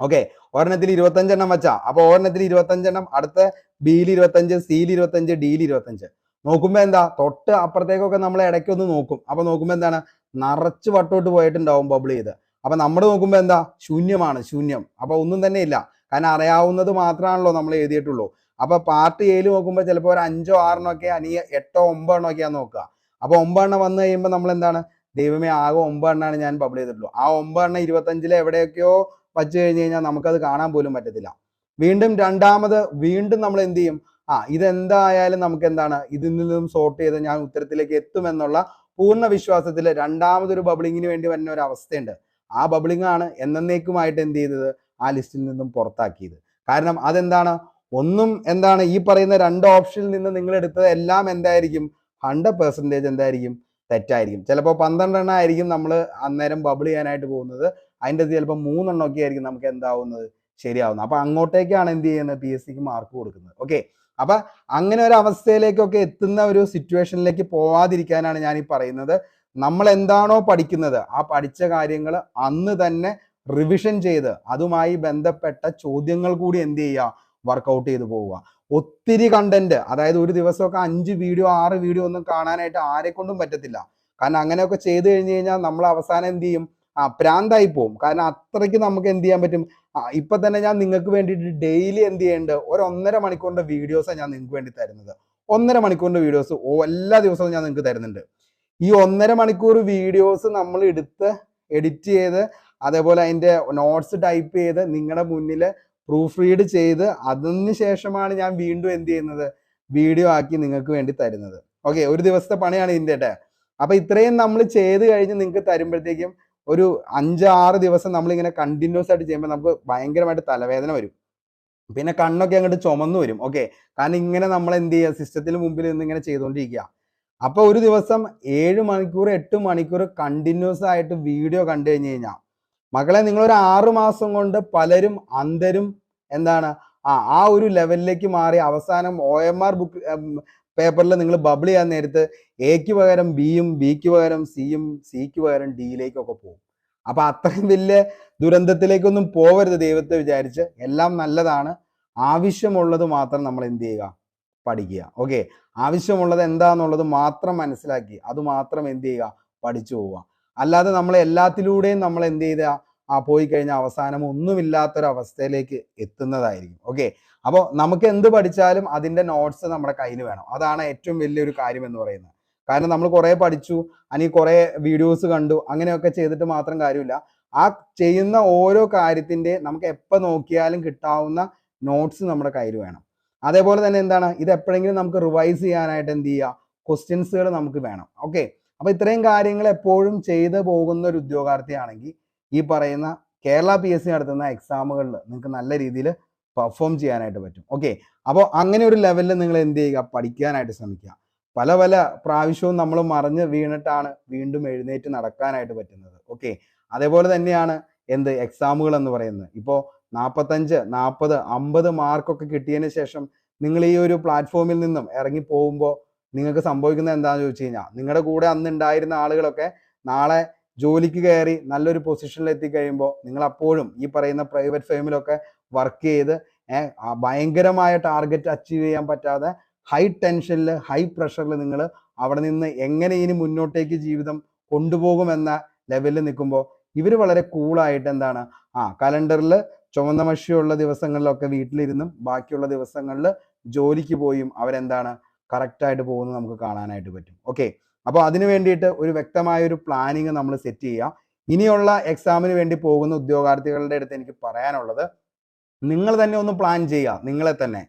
okay ഒരെണ്ണത്തിൽ ഇരുപത്തഞ്ചെണ്ണം വെച്ചാ. അപ്പൊ ഒരെണ്ണത്തിൽ ഇരുപത്തഞ്ചെണ്ണം അടുത്ത ബിയിൽ ഇരുപത്തഞ്ച് സിയിൽ ഇരുപത്തഞ്ച് ഡിയിൽ ഇരുപത്തഞ്ച്. നോക്കുമ്പോ എന്താ? തൊട്ട് അപ്പുറത്തേക്കൊക്കെ നമ്മൾ ഇടയ്ക്ക് ഒന്ന് നോക്കും. അപ്പൊ നോക്കുമ്പോ എന്താണ്? നിറച്ച് വട്ടോട്ട് പോയിട്ടുണ്ടാവും ബബിൾ ചെയ്ത്. അപ്പൊ നമ്മൾ നോക്കുമ്പോ എന്താ? ശൂന്യമാണ് ശൂന്യം. അപ്പൊ ഒന്നും തന്നെ ഇല്ല. കാരണം അറിയാവുന്നത് മാത്രമാണല്ലോ നമ്മൾ എഴുതിയിട്ടുള്ളൂ. അപ്പൊ പാർട്ട് എയിൽ നോക്കുമ്പോൾ ചിലപ്പോൾ ഒരു അഞ്ചോ ആറിനോ ഒക്കെ അല്ലെങ്കിൽ എട്ടോ ഒമ്പതെണ്ണോ ഒക്കെയാ നോക്കുക. അപ്പൊ ഒമ്പതെണ്ണം വന്നു കഴിയുമ്പോൾ നമ്മൾ എന്താണ്? ദൈവമേ ആകെ ഒമ്പതെണ്ണാണ് ഞാൻ ബബിൾ ചെയ്തിട്ടുള്ളൂ. ആ ഒമ്പതെണ്ണം ഇരുപത്തഞ്ചിലെ എവിടെയൊക്കെയോ വച്ച് കഴിഞ്ഞ് കഴിഞ്ഞാൽ നമുക്കത് കാണാൻ പോലും പറ്റത്തില്ല. വീണ്ടും രണ്ടാമത് വീണ്ടും നമ്മൾ എന്ത് ചെയ്യും? ആ ഇതെന്തായാലും നമുക്ക് എന്താണ് ഇതിൽ നിന്നും സോർട്ട് ചെയ്ത് ഞാൻ ഉത്തരത്തിലേക്ക് എത്തുമെന്നുള്ള പൂർണ വിശ്വാസത്തിൽ രണ്ടാമതൊരു ബബിളിങ്ങിന് വേണ്ടി വരുന്ന ഒരു അവസ്ഥയുണ്ട്. ആ ബബിളിംഗ് ആണ് എന്നേക്കുമായിട്ട് എന്ത് ചെയ്തത്? ആ ലിസ്റ്റിൽ നിന്നും പുറത്താക്കിയത്. കാരണം അതെന്താണ്? ഒന്നും എന്താണ്? ഈ പറയുന്ന രണ്ട് ഓപ്ഷനിൽ നിന്ന് നിങ്ങൾ എടുത്തത് എല്ലാം എന്തായിരിക്കും? ഹൺഡ്രഡ് പെർസെന്റേജ് എന്തായിരിക്കും? തെറ്റായിരിക്കും. ചിലപ്പോൾ പന്ത്രണ്ടെണ്ണം ആയിരിക്കും നമ്മൾ അന്നേരം ബബിൾ ചെയ്യാനായിട്ട് പോകുന്നത്. അതിന്റെ ചിലപ്പോൾ മൂന്നെണ്ണം ഒക്കെ ആയിരിക്കും നമുക്ക് എന്താവുന്നത് ശരിയാവുന്നത്. അപ്പൊ അങ്ങോട്ടേക്കാണ് എന്ത് ചെയ്യുന്നത്? പി എസ് സിക്ക് മാർക്ക് കൊടുക്കുന്നത്. ഓക്കെ അപ്പൊ അങ്ങനെ ഒരു അവസ്ഥയിലേക്കൊക്കെ എത്തുന്ന ഒരു സിറ്റുവേഷനിലേക്ക് പോവാതിരിക്കാനാണ് ഞാൻ ഈ പറയുന്നത്. നമ്മൾ എന്താണോ പഠിക്കുന്നത് ആ പഠിച്ച കാര്യങ്ങൾ അന്ന് തന്നെ റിവിഷൻ ചെയ്ത് അതുമായി ബന്ധപ്പെട്ട ചോദ്യങ്ങൾ കൂടി എന്ത് ചെയ്യുക? വർക്കൗട്ട് ചെയ്ത് പോവുക. ഒത്തിരി കണ്ടന്റ് അതായത് ഒരു ദിവസമൊക്കെ അഞ്ച് വീഡിയോ ആറ് വീഡിയോ ഒന്നും കാണാനായിട്ട് ആരെ കൊണ്ടും പറ്റത്തില്ല. കാരണം അങ്ങനെയൊക്കെ ചെയ്തു കഴിഞ്ഞു കഴിഞ്ഞാൽ നമ്മൾ അവസാനം എന്ത് ചെയ്യും? ആ പ്രാന്തായി പോവും. കാരണം അത്രയ്ക്ക് നമുക്ക് എന്ത് ചെയ്യാൻ പറ്റും? ഇപ്പൊ തന്നെ ഞാൻ നിങ്ങൾക്ക് വേണ്ടിയിട്ട് ഡെയിലി എന്ത് ചെയ്യേണ്ട? ഒരു ഒന്നര മണിക്കൂറിന്റെ വീഡിയോസാണ് ഞാൻ നിങ്ങൾക്ക് വേണ്ടി തരുന്നത്. ഒന്നര മണിക്കൂറിന്റെ വീഡിയോസ് എല്ലാ ദിവസവും ഞാൻ നിങ്ങൾക്ക് തരുന്നുണ്ട്. ഈ ഒന്നര മണിക്കൂർ വീഡിയോസ് നമ്മൾ എടുത്ത് എഡിറ്റ് ചെയ്ത് അതേപോലെ അതിന്റെ നോട്ട്സ് ടൈപ്പ് ചെയ്ത് നിങ്ങളുടെ മുന്നിൽ പ്രൂഫ് റീഡ് ചെയ്ത് അതിന് ശേഷമാണ് ഞാൻ വീണ്ടും എന്ത് ചെയ്യുന്നത്? വീഡിയോ ആക്കി നിങ്ങൾക്ക് വേണ്ടി തരുന്നത്. ഓക്കെ ഒരു ദിവസത്തെ പണിയാണ് ഇതിന്റെ കേട്ടെ അപ്പൊ ഇത്രയും നമ്മൾ ചെയ്ത് കഴിഞ്ഞ് നിങ്ങൾക്ക് തരുമ്പോഴത്തേക്കും ഒരു അഞ്ച് ആറ് ദിവസം നമ്മളിങ്ങനെ കണ്ടിന്യൂസ് ആയിട്ട് ചെയ്യുമ്പോൾ നമുക്ക് ഭയങ്കരമായിട്ട് തലവേദന വരും. പിന്നെ കണ്ണൊക്കെ അങ്ങോട്ട് ചുമന്നു വരും. ഓക്കെ കാരണം ഇങ്ങനെ നമ്മൾ എന്ത് ചെയ്യുക? സിസ്റ്റത്തിന് മുമ്പിൽ നിന്ന് ഇങ്ങനെ ചെയ്തുകൊണ്ടിരിക്കുക. അപ്പൊ ഒരു ദിവസം ഏഴ് മണിക്കൂർ എട്ട് മണിക്കൂർ കണ്ടിന്യൂസ് ആയിട്ട് വീഡിയോ കണ്ടു കഴിഞ്ഞ് കഴിഞ്ഞാൽ മക്കളെ നിങ്ങൾ ഒരു ആറു മാസം കൊണ്ട് പലരും അന്തരും എന്താണ്? ആ ആ ഒരു ലെവലിലേക്ക് മാറി അവസാനം ഒ എം ആർ ബുക്ക് പേപ്പറിൽ നിങ്ങൾ ബബിൾ ചെയ്യാൻ നേരത്ത് എക്ക് പകരം ബിയും ബിക്ക് പകരം സിയും സിക്ക് പകരം ഡിയിലേക്കൊക്കെ പോകും. അപ്പൊ അത്രയും വലിയ ദുരന്തത്തിലേക്കൊന്നും പോവരുത് ദൈവത്തെ വിചാരിച്ച്. എല്ലാം നല്ലതാണ്. ആവശ്യമുള്ളത് മാത്രം നമ്മൾ എന്ത് ചെയ്യുക? പഠിക്കുക. ഓക്കെ ആവശ്യമുള്ളത് എന്താന്നുള്ളത് മാത്രം മനസ്സിലാക്കി. അത് മാത്രം എന്ത് ചെയ്യുക? പഠിച്ചു പോവുക. അല്ലാതെ നമ്മൾ എല്ലാത്തിലൂടെയും നമ്മൾ എന്ത് ചെയ്ത ആ പോയി കഴിഞ്ഞാൽ അവസാനം ഒന്നുമില്ലാത്തൊരവസ്ഥയിലേക്ക് എത്തുന്നതായിരിക്കും. ഓക്കെ അപ്പോൾ നമുക്ക് എന്ത് പഠിച്ചാലും അതിന്റെ നോട്ട്സ് നമ്മുടെ കയ്യിൽ വേണം. അതാണ് ഏറ്റവും വലിയൊരു കാര്യം എന്ന് പറയുന്നത്. കാരണം നമ്മൾ കുറേ പഠിച്ചു അല്ലെങ്കിൽ കുറേ വീഡിയോസ് കണ്ടു അങ്ങനെയൊക്കെ ചെയ്തിട്ട് മാത്രം കാര്യമില്ല. ആ ചെയ്യുന്ന ഓരോ കാര്യത്തിന്റെ നമുക്ക് എപ്പോൾ നോക്കിയാലും കിട്ടാവുന്ന നോട്ട്സ് നമ്മുടെ കയ്യിൽ വേണം. അതേപോലെ തന്നെ എന്താണ്? ഇത് എപ്പോഴെങ്കിലും നമുക്ക് റിവൈസ് ചെയ്യാനായിട്ട് എന്ത് ചെയ്യുക ക്വസ്റ്റ്യൻസുകൾ നമുക്ക് വേണം. ഓക്കെ അപ്പോൾ ഇത്രയും കാര്യങ്ങൾ എപ്പോഴും ചെയ്തു പോകുന്ന ഒരു ഉദ്യോഗാർത്ഥിയാണെങ്കിൽ ഈ പറയുന്ന കേരള പി എസ് സി നടത്തുന്ന എക്സാമുകളിൽ നിങ്ങൾക്ക് നല്ല രീതിയിൽ പെർഫോം ചെയ്യാനായിട്ട് പറ്റും. ഓക്കെ അപ്പോൾ അങ്ങനെ ഒരു ലെവലിൽ നിങ്ങൾ എന്ത് ചെയ്യുക? പഠിക്കാനായിട്ട് ശ്രമിക്കുക. പല പല പ്രാവശ്യവും നമ്മൾ മറിഞ്ഞ് വീണിട്ടാണ് വീണ്ടും എഴുന്നേറ്റ് നടക്കാനായിട്ട് പറ്റുന്നത്. ഓക്കെ അതേപോലെ തന്നെയാണ് എന്ത്? എക്സാമുകൾ എന്ന് പറയുന്നത്. ഇപ്പോൾ നാൽപ്പത്തഞ്ച് നാൽപ്പത് അമ്പത് മാർക്കൊക്കെ കിട്ടിയതിന് ശേഷം നിങ്ങൾ ഈ ഒരു പ്ലാറ്റ്ഫോമിൽ നിന്നും ഇറങ്ങി പോകുമ്പോൾ നിങ്ങൾക്ക് സംഭവിക്കുന്നത് എന്താണെന്ന് ചോദിച്ചു കഴിഞ്ഞാൽ നിങ്ങളുടെ കൂടെ അന്ന് ഉണ്ടായിരുന്ന ആളുകളൊക്കെ നാളെ ജോലിക്ക് കയറി നല്ലൊരു പൊസിഷനിൽ എത്തിക്കഴിയുമ്പോൾ നിങ്ങൾ അപ്പോഴും ഈ പറയുന്ന പ്രൈവറ്റ് ഫേമിലൊക്കെ വർക്ക് ചെയ്ത് ഭയങ്കരമായ ടാർഗറ്റ് അച്ചീവ് ചെയ്യാൻ പറ്റാതെ ഹൈ ടെൻഷനിൽ ഹൈ പ്രഷറിൽ നിങ്ങൾ അവിടെ നിന്ന് എങ്ങനെ ഇനി മുന്നോട്ടേക്ക് ജീവിതം കൊണ്ടുപോകുമെന്ന ലെവലിൽ നിൽക്കുമ്പോൾ ഇവർ വളരെ കൂളായിട്ട് എന്താണ് ആ കലണ്ടറിൽ ചുവന്ന മഷിയുള്ള ദിവസങ്ങളിലൊക്കെ വീട്ടിലിരുന്നും ബാക്കിയുള്ള ദിവസങ്ങളിൽ ജോലിക്ക് പോയും അവരെന്താണ് കറക്റ്റായിട്ട് പോകുന്നത് നമുക്ക് കാണാനായിട്ട് പറ്റും. ഓക്കെ അപ്പോൾ അതിന് വേണ്ടിയിട്ട് ഒരു വ്യക്തമായ ഒരു പ്ലാനിങ് നമ്മൾ സെറ്റ് ചെയ്യുക. ഇനിയുള്ള എക്സാമിന് വേണ്ടി പോകുന്ന ഉദ്യോഗാർത്ഥികളുടെ അടുത്ത് എനിക്ക് പറയാനുള്ളത് നിങ്ങൾ തന്നെ ഒന്ന് പ്ലാൻ ചെയ്യുക നിങ്ങളെ തന്നെ.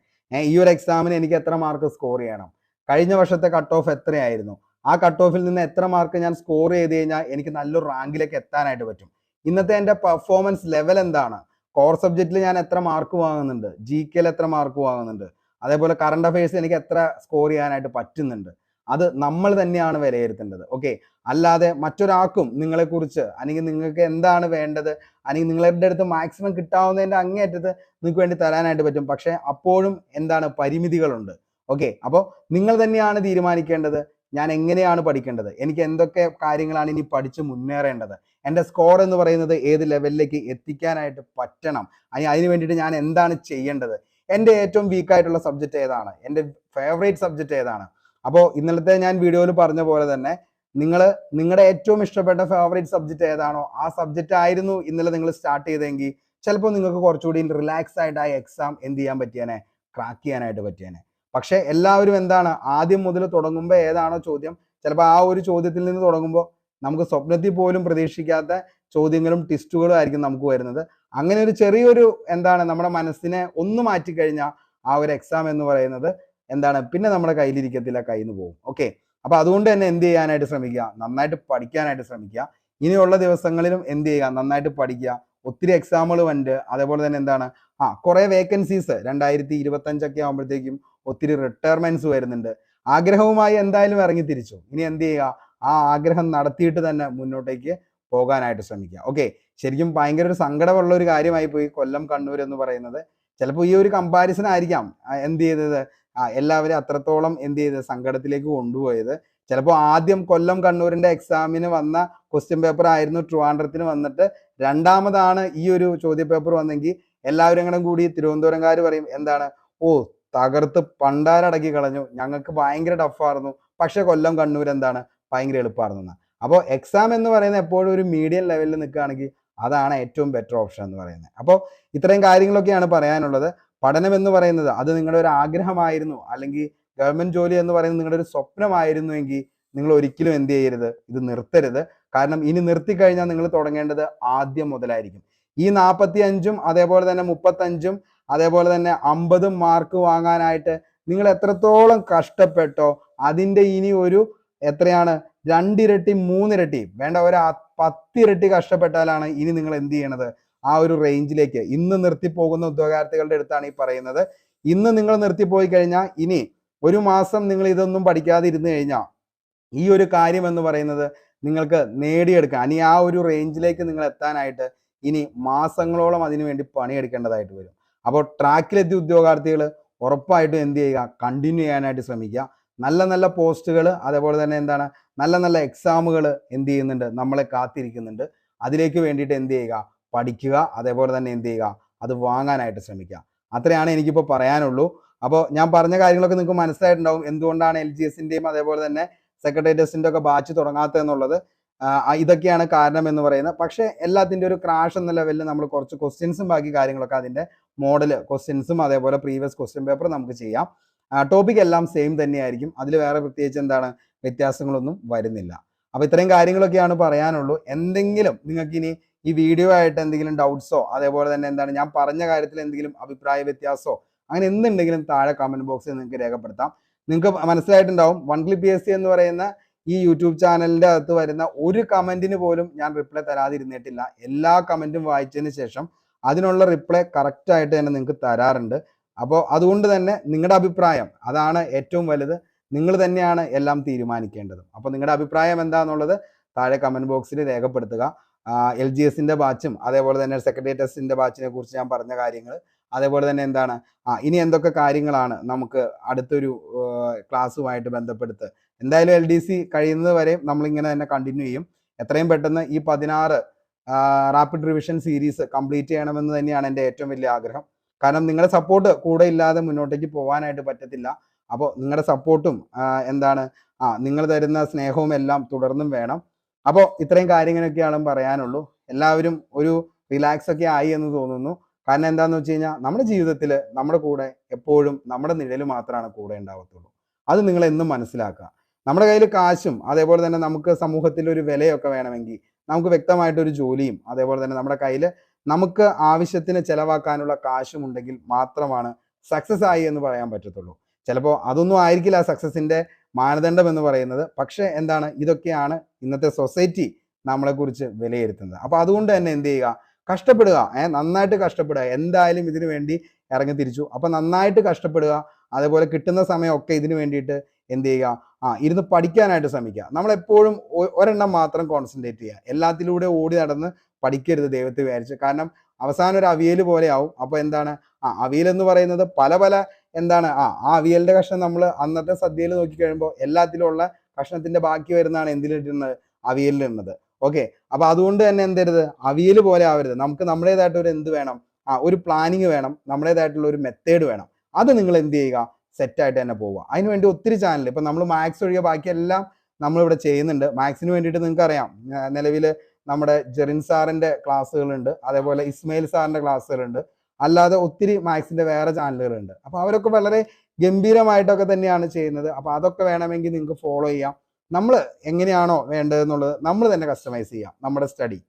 ഈ ഒരു എക്സാമിന് എനിക്ക് എത്ര മാർക്ക് സ്കോർ ചെയ്യണം? കഴിഞ്ഞ വർഷത്തെ കട്ട് ഓഫ് എത്രയായിരുന്നു? ആ കട്ട് ഓഫിൽ നിന്ന് എത്ര മാർക്ക് ഞാൻ സ്കോർ ചെയ്ത് കഴിഞ്ഞാൽ എനിക്ക് നല്ലൊരു റാങ്കിലേക്ക് എത്താനായിട്ട് പറ്റും? ഇന്നത്തെ എന്റെ പെർഫോമൻസ് ലെവൽ എന്താണ്? കോർ സബ്ജക്റ്റിൽ ഞാൻ എത്ര മാർക്ക് വാങ്ങുന്നുണ്ട്? ജി കെയിൽ എത്ര മാർക്ക് വാങ്ങുന്നുണ്ട്? അതേപോലെ കറണ്ട് അഫയേഴ്സ് എനിക്ക് എത്ര സ്കോർ ചെയ്യാനായിട്ട് പറ്റുന്നുണ്ട്? അത് നമ്മൾ തന്നെയാണ് വിലയിരുത്തേണ്ടത്. ഓക്കെ അല്ലാതെ മറ്റൊരാൾക്കും നിങ്ങളെക്കുറിച്ച് അല്ലെങ്കിൽ നിങ്ങൾക്ക് എന്താണ് വേണ്ടത് അല്ലെങ്കിൽ നിങ്ങളുടെ അടുത്ത് മാക്സിമം കിട്ടാവുന്നതിന്റെ അങ്ങേയറ്റത്ത് നിങ്ങൾക്ക് വേണ്ടി തരാനായിട്ട് പറ്റും. പക്ഷേ അപ്പോഴും എന്താണ് പരിമിതികളുണ്ട്. ഓക്കെ അപ്പോൾ നിങ്ങൾ തന്നെയാണ് തീരുമാനിക്കേണ്ടത്. ഞാൻ എങ്ങനെയാണ് പഠിക്കേണ്ടത്? എനിക്ക് എന്തൊക്കെ കാര്യങ്ങളാണ് ഇനി പഠിച്ച് മുന്നേറേണ്ടത്? എന്റെ സ്കോർ എന്ന് പറയുന്നത് ഏത് ലെവലിലേക്ക് എത്തിക്കാനായിട്ട് പറ്റണം? അതിന് അതിന് വേണ്ടിയിട്ട് ഞാൻ എന്താണ് ചെയ്യേണ്ടത്? എന്റെ ഏറ്റവും വീക്കായിട്ടുള്ള സബ്ജക്റ്റ് ഏതാണ്? എന്റെ ഫേവറേറ്റ് സബ്ജക്റ്റ് ഏതാണ്? അപ്പോൾ ഇന്നലത്തെ ഞാൻ വീഡിയോയിൽ പറഞ്ഞ പോലെ തന്നെ നിങ്ങൾ നിങ്ങളുടെ ഏറ്റവും ഇഷ്ടപ്പെട്ട ഫേവറേറ്റ് സബ്ജക്റ്റ് ഏതാണോ ആ സബ്ജക്റ്റ് ആയിരുന്നു ഇന്നലെ നിങ്ങൾ സ്റ്റാർട്ട് ചെയ്തെങ്കിൽ ചിലപ്പോൾ നിങ്ങൾക്ക് കുറച്ചുകൂടി റിലാക്സ് ആയിട്ട് ആ എക്സാം എന്ത് ചെയ്യാൻ പറ്റിയേനെ? ക്രാക്ക് ചെയ്യാനായിട്ട് പറ്റിയേനെ. പക്ഷേ എല്ലാവരും എന്താണ്? ആദ്യം മുതൽ തുടങ്ങുമ്പോൾ ഏതാണോ ചോദ്യം? ചിലപ്പോൾ ആ ഒരു ചോദ്യത്തിൽ നിന്ന് തുടങ്ങുമ്പോൾ നമുക്ക് സ്വപ്നത്തിൽ പോലും പ്രതീക്ഷിക്കാത്ത ചോദ്യങ്ങളും ടിസ്റ്റുകളും ആയിരിക്കും നമുക്ക് വരുന്നത്. അങ്ങനെ ഒരു ചെറിയൊരു എന്താണ് നമ്മുടെ മനസ്സിനെ ഒന്ന് മാറ്റിക്കഴിഞ്ഞാൽ ആ ഒരു എക്സാം എന്ന് പറയുന്നത് എന്താണ്? പിന്നെ നമ്മുടെ കയ്യിലിരിക്കത്തില്ല കയ്യിൽ നിന്ന് പോകും. ഓക്കെ അപ്പൊ അതുകൊണ്ട് തന്നെ എന്ത് ചെയ്യാനായിട്ട് ശ്രമിക്കുക? നന്നായിട്ട് പഠിക്കാനായിട്ട് ശ്രമിക്കുക. ഇനിയുള്ള ദിവസങ്ങളിലും എന്ത് ചെയ്യുക? നന്നായിട്ട് പഠിക്കുക. ഒത്തിരി എക്സാമുകൾ ഉണ്ട് അതേപോലെ തന്നെ എന്താണ്? ആ കുറെ വേക്കൻസീസ് രണ്ടായിരത്തി ഇരുപത്തഞ്ചൊക്കെ ആകുമ്പോഴത്തേക്കും ഒത്തിരി റിട്ടയർമെന്റ്സ് വരുന്നുണ്ട്. ആഗ്രഹവുമായി എന്തായാലും ഇറങ്ങി തിരിച്ചു ഇനി എന്ത് ചെയ്യുക? ആ ആഗ്രഹം നടത്തിയിട്ട് തന്നെ മുന്നോട്ടേക്ക് പോകാനായിട്ട് ശ്രമിക്കുക. ഓക്കെ ശരിക്കും ഭയങ്കര ഒരു സങ്കടമുള്ള ഒരു കാര്യമായി പോയി കൊല്ലം കണ്ണൂർ എന്ന് പറയുന്നത്. ചിലപ്പോൾ ഈ ഒരു കമ്പാരിസൺ ആയിരിക്കാം. എന്ത് ചെയ്തത്? എല്ലാവരും അത്രത്തോളം എന്ത് ചെയ്ത് സങ്കടത്തിലേക്ക് കൊണ്ടുപോയത്. ചിലപ്പോൾ ആദ്യം കൊല്ലം കണ്ണൂരിന്റെ എക്സാമിന് വന്ന ക്വസ്റ്റ്യൻ പേപ്പർ ആയിരുന്നു ട്രിവാൻഡ്രത്തിന് വന്നിട്ട്. രണ്ടാമതാണ് ഈ ഒരു ചോദ്യ പേപ്പർ വന്നെങ്കിൽ എല്ലാവരും കൂടെ കൂടി തിരുവനന്തപുരംകാർ പറയും എന്താണ്? ഓ തകർത്ത് പണ്ടാരടക്കി കളഞ്ഞു. ഞങ്ങൾക്ക് ഭയങ്കര ടഫായിരുന്നു പക്ഷെ കൊല്ലം കണ്ണൂർ എന്താണ്? ഭയങ്കര എളുപ്പമായിരുന്നു അപ്പോൾ എക്സാം എന്ന് പറയുന്നത് എപ്പോഴും ഒരു മീഡിയം ലെവലിൽ നിൽക്കുകയാണെങ്കിൽ അതാണ് ഏറ്റവും ബെറ്റർ ഓപ്ഷൻ എന്ന് പറയുന്നത്. അപ്പോൾ ഇത്രയും കാര്യങ്ങളൊക്കെയാണ് പറയാനുള്ളത്. പഠനം എന്ന് പറയുന്നത് അത് നിങ്ങളുടെ ഒരു ആഗ്രഹമായിരുന്നു അല്ലെങ്കിൽ ഗവൺമെന്റ് ജോലി എന്ന് പറയുന്നത് നിങ്ങളുടെ ഒരു സ്വപ്നമായിരുന്നു എങ്കിൽ നിങ്ങൾ ഒരിക്കലും എന്ത് ചെയ്യരുത് ഇത് നിർത്തരുത്. കാരണം ഇനി നിർത്തി കഴിഞ്ഞാൽ നിങ്ങൾ തുടങ്ങേണ്ടത് ആദ്യം മുതലായിരിക്കും. ഈ നാൽപ്പത്തി അഞ്ചും അതേപോലെ തന്നെ മുപ്പത്തഞ്ചും അതേപോലെ തന്നെ അമ്പതും മാർക്ക് വാങ്ങാനായിട്ട് നിങ്ങൾ എത്രത്തോളം കഷ്ടപ്പെട്ടോ അതിന്റെ ഇനി ഒരു എത്രയാണ് രണ്ടിരട്ടി മൂന്നിരട്ടി വേണ്ട ഒരു പത്തിരട്ടി കഷ്ടപ്പെട്ടാലാണ് ഇനി നിങ്ങൾ എന്ത് ചെയ്യണത്? ആ ഒരു റേഞ്ചിലേക്ക് ഇന്ന് നിർത്തിപ്പോകുന്ന ഉദ്യോഗാർത്ഥികളുടെ അടുത്താണ് ഈ പറയുന്നത്. ഇന്ന് നിങ്ങൾ നിർത്തിപ്പോയി കഴിഞ്ഞാൽ ഇനി ഒരു മാസം നിങ്ങൾ ഇതൊന്നും പഠിക്കാതെ ഇരുന്ന് കഴിഞ്ഞാൽ ഈ ഒരു കാര്യം എന്ന് പറയുന്നത് നിങ്ങൾക്ക് നേടിയെടുക്കാം ഇനി ആ ഒരു റേഞ്ചിലേക്ക് നിങ്ങൾ എത്താനായിട്ട് ഇനി മാസങ്ങളോളം അതിനു വേണ്ടി പണിയെടുക്കേണ്ടതായിട്ട് വരും. അപ്പോൾ ട്രാക്കിലെത്തിയ ഉദ്യോഗാർത്ഥികൾ ഉറപ്പായിട്ടും എന്ത് ചെയ്യുക? കണ്ടിന്യൂ ചെയ്യാനായിട്ട് ശ്രമിക്കുക. നല്ല നല്ല പോസ്റ്റുകൾ അതേപോലെ തന്നെ എന്താണ്? നല്ല നല്ല എക്സാമുകൾ എന്ത് ചെയ്യുന്നുണ്ട്? നമ്മളെ കാത്തിരിക്കുന്നുണ്ട്. അതിലേക്ക് വേണ്ടിയിട്ട് എന്ത് ചെയ്യുക? പഠിക്കുക അതേപോലെ തന്നെ എന്ത് ചെയ്യുക? അത് വാങ്ങാനായിട്ട് ശ്രമിക്കുക. അത്രയാണ് എനിക്കിപ്പോൾ പറയാനുള്ളൂ. അപ്പോൾ ഞാൻ പറഞ്ഞ കാര്യങ്ങളൊക്കെ നിങ്ങൾക്ക് മനസ്സിലായിട്ടുണ്ടാവും. എന്തുകൊണ്ടാണ് എൽ ജി എസിന്റെയും അതേപോലെ തന്നെ സെക്രട്ടേറിയറ്റ്സിന്റെ ഒക്കെ ബാച്ച് തുടങ്ങാത്തതെന്നുള്ളത് ഇതൊക്കെയാണ് കാരണം എന്ന് പറയുന്നത്. പക്ഷേ എല്ലാത്തിന്റെ ഒരു ക്രാഷ് എന്ന ലെവലിൽ നമ്മൾ കുറച്ച് ക്വസ്റ്റ്യൻസും ബാക്കി കാര്യങ്ങളൊക്കെ അതിന്റെ മോഡൽ ക്വസ്റ്റ്യൻസും അതേപോലെ പ്രീവിയസ് ക്വസ്റ്റ്യൻ പേപ്പർ നമുക്ക് ചെയ്യാം. ടോപ്പിക് എല്ലാം സെയിം തന്നെയായിരിക്കും. അതിൽ വേറെ പ്രത്യേകിച്ച് എന്താണ്? വ്യത്യാസങ്ങളൊന്നും വരുന്നില്ല. അപ്പോൾ ഇത്രയും കാര്യങ്ങളൊക്കെയാണ് പറയാനുള്ളൂ. എന്തെങ്കിലും നിങ്ങൾക്ക് ഇനി ഈ വീഡിയോ ആയിട്ട് എന്തെങ്കിലും ഡൗട്ട്സോ അതേപോലെ തന്നെ എന്താണ് ഞാൻ പറഞ്ഞ കാര്യത്തിൽ എന്തെങ്കിലും അഭിപ്രായ വ്യത്യാസമോ അങ്ങനെ എന്തുണ്ടെങ്കിലും താഴെ കമന്റ് ബോക്സിൽ നിങ്ങൾക്ക് രേഖപ്പെടുത്താം. നിങ്ങൾക്ക് മനസ്സിലായിട്ടുണ്ടാവും one clip P S C എന്ന് പറയുന്ന ഈ യൂട്യൂബ് ചാനലിന്റെ അകത്ത് വരുന്ന ഒരു കമന്റിന് പോലും ഞാൻ റിപ്ലൈ തരാതിരുന്നിട്ടില്ല. എല്ലാ കമന്റും വായിച്ചതിന് ശേഷം അതിനുള്ള റിപ്ലൈ കറക്റ്റായിട്ട് തന്നെ നിങ്ങൾക്ക് തരാറുണ്ട്. അപ്പോൾ അതുകൊണ്ട് തന്നെ നിങ്ങളുടെ അഭിപ്രായം അതാണ് ഏറ്റവും വലുത്. നിങ്ങൾ തന്നെയാണ് എല്ലാം തീരുമാനിക്കേണ്ടത്. അപ്പോൾ നിങ്ങളുടെ അഭിപ്രായം എന്താണെന്നുള്ളത് താഴെ കമന്റ് ബോക്സിൽ രേഖപ്പെടുത്തുക. എൽ ജി എസിന്റെ ബാച്ചും അതേപോലെ തന്നെ സെക്രട്ടേറിയറ്റസിന്റെ ബാച്ചിനെ കുറിച്ച് ഞാൻ പറഞ്ഞ കാര്യങ്ങൾ അതേപോലെ തന്നെ എന്താണ് ആ ഇനി എന്തൊക്കെ കാര്യങ്ങളാണ് നമുക്ക് അടുത്തൊരു ക്ലാസ്സുമായിട്ട് ബന്ധപ്പെടുത്ത്. എന്തായാലും എൽ ഡി സി കഴിയുന്നത് വരെ നമ്മളിങ്ങനെ തന്നെ കണ്ടിന്യൂ ചെയ്യും. എത്രയും പെട്ടെന്ന് ഈ പതിനാറ് റാപ്പിഡ് റിവിഷൻ സീരീസ് കംപ്ലീറ്റ് ചെയ്യണമെന്ന് തന്നെയാണ് എന്റെ ഏറ്റവും വലിയ ആഗ്രഹം. കാരണം നിങ്ങളുടെ സപ്പോർട്ട് കൂടെ ഇല്ലാതെ മുന്നോട്ടേക്ക് പോകാനായിട്ട് പറ്റത്തില്ല. അപ്പോൾ നിങ്ങളുടെ സപ്പോർട്ടും എന്താണ് ആ നിങ്ങൾ തരുന്ന സ്നേഹവും എല്ലാം തുടർന്നും വേണം. അപ്പോൾ ഇത്രയും കാര്യങ്ങളൊക്കെയാണ് പറയാനുള്ളൂ. എല്ലാവരും ഒരു റിലാക്സ് ഒക്കെ ആയി എന്ന് തോന്നുന്നു. കാരണം എന്താന്ന് വെച്ച് കഴിഞ്ഞാൽ നമ്മുടെ ജീവിതത്തിൽ നമ്മുടെ കൂടെ എപ്പോഴും നമ്മുടെ നിഴൽ മാത്രമാണ് കൂടെ ഉണ്ടാവത്തുള്ളൂ. അത് നിങ്ങൾ എന്നും മനസ്സിലാക്കുക. നമ്മുടെ കയ്യിൽ കാശും അതേപോലെ തന്നെ നമുക്ക് സമൂഹത്തിൽ ഒരു വിലയൊക്കെ വേണമെങ്കിൽ നമുക്ക് വ്യക്തമായിട്ടൊരു ജോലിയും അതേപോലെ തന്നെ നമ്മുടെ കയ്യിൽ നമുക്ക് ആവശ്യത്തിന് ചെലവാക്കാനുള്ള കാശും ഉണ്ടെങ്കിൽ മാത്രമാണ് സക്സസ് ആയി എന്ന് പറയാൻ പറ്റത്തുള്ളൂ. ചിലപ്പോൾ അതൊന്നും ആയിരിക്കില്ല സക്സസിന്റെ മാനദണ്ഡം എന്ന് പറയുന്നത്. പക്ഷേ എന്താണ്? ഇതൊക്കെയാണ് ഇന്നത്തെ സൊസൈറ്റി നമ്മളെ കുറിച്ച് വിലയിരുത്തുന്നത്. അപ്പോൾ അതുകൊണ്ട് തന്നെ എന്ത് ചെയ്യുക? കഷ്ടപ്പെടുക. ഏഹ് നന്നായിട്ട് കഷ്ടപ്പെടുക. എന്തായാലും ഇതിനു വേണ്ടി ഇറങ്ങി തിരിച്ചു. അപ്പോൾ നന്നായിട്ട് കഷ്ടപ്പെടുക. അതേപോലെ കിട്ടുന്ന സമയമൊക്കെ ഇതിനു വേണ്ടിയിട്ട് എന്ത് ചെയ്യുക? ആ ഇരുന്ന് പഠിക്കാനായിട്ട് ശ്രമിക്കുക. നമ്മളെപ്പോഴും ഒരെണ്ണം മാത്രം കോൺസെൻട്രേറ്റ് ചെയ്യുക. എല്ലാത്തിലൂടെ ഓടി നടന്ന് പഠിക്കരുത് ദൈവത്തെ വിചാരിച്ച്. കാരണം അവസാനം ഒരു അവിയൽ പോലെ ആവും. അപ്പൊ എന്താണ്? ആ അവിയൽ എന്ന് പറയുന്നത് പല പല എന്താണ്? ആ ആ അവിയലിന്റെ കഷ്ണം നമ്മൾ അന്നത്തെ സദ്യയിൽ നോക്കി കഴിയുമ്പോൾ എല്ലാത്തിലും ഉള്ള കഷ്ണത്തിന്റെ ബാക്കി വരുന്നതാണ് എന്തിലിട്ടുന്നത് അവിയലിലിടുന്നത് ഓക്കെ. അപ്പൊ അതുകൊണ്ട് തന്നെ എന്തരുത് അവിയൽ പോലെ ആവരുത്. നമുക്ക് നമ്മുടേതായിട്ട് ഒരു എന്ത് വേണം? ആ ഒരു പ്ലാനിങ് വേണം. നമ്മുടേതായിട്ടുള്ള ഒരു മെത്തേഡ് വേണം. അത് നിങ്ങൾ എന്ത് ചെയ്യുക? സെറ്റായിട്ട് തന്നെ പോവുക. അതിനുവേണ്ടി ഒത്തിരി ചാനൽ ഇപ്പൊ നമ്മൾ മാത്സ് ഒഴികെ ബാക്കിയെല്ലാം നമ്മളിവിടെ ചെയ്യുന്നുണ്ട്. മാത്സിന് വേണ്ടിയിട്ട് നിങ്ങൾക്ക് അറിയാം നിലവിൽ നമ്മുടെ ജെറിൻ സാറിന്റെ ക്ലാസ്സുകളുണ്ട് അതേപോലെ ഇസ്മയിൽ സാറിന്റെ ക്ലാസ്സുകളുണ്ട് അല്ലാതെ ഒത്തിരി മാക്സിന്റെ വേറെ ചാനലുകളുണ്ട്. അപ്പൊ അവരൊക്കെ വളരെ ഗംഭീരമായിട്ടൊക്കെ തന്നെയാണ് ചെയ്യുന്നത്. അപ്പൊ അതൊക്കെ വേണമെങ്കിൽ നിങ്ങൾക്ക് ഫോളോ ചെയ്യാം. നമ്മൾ എങ്ങനെയാണോ വേണ്ടതെന്നുള്ളത് നമ്മൾ തന്നെ കസ്റ്റമൈസ് ചെയ്യാം നമ്മുടെ സ്റ്റഡി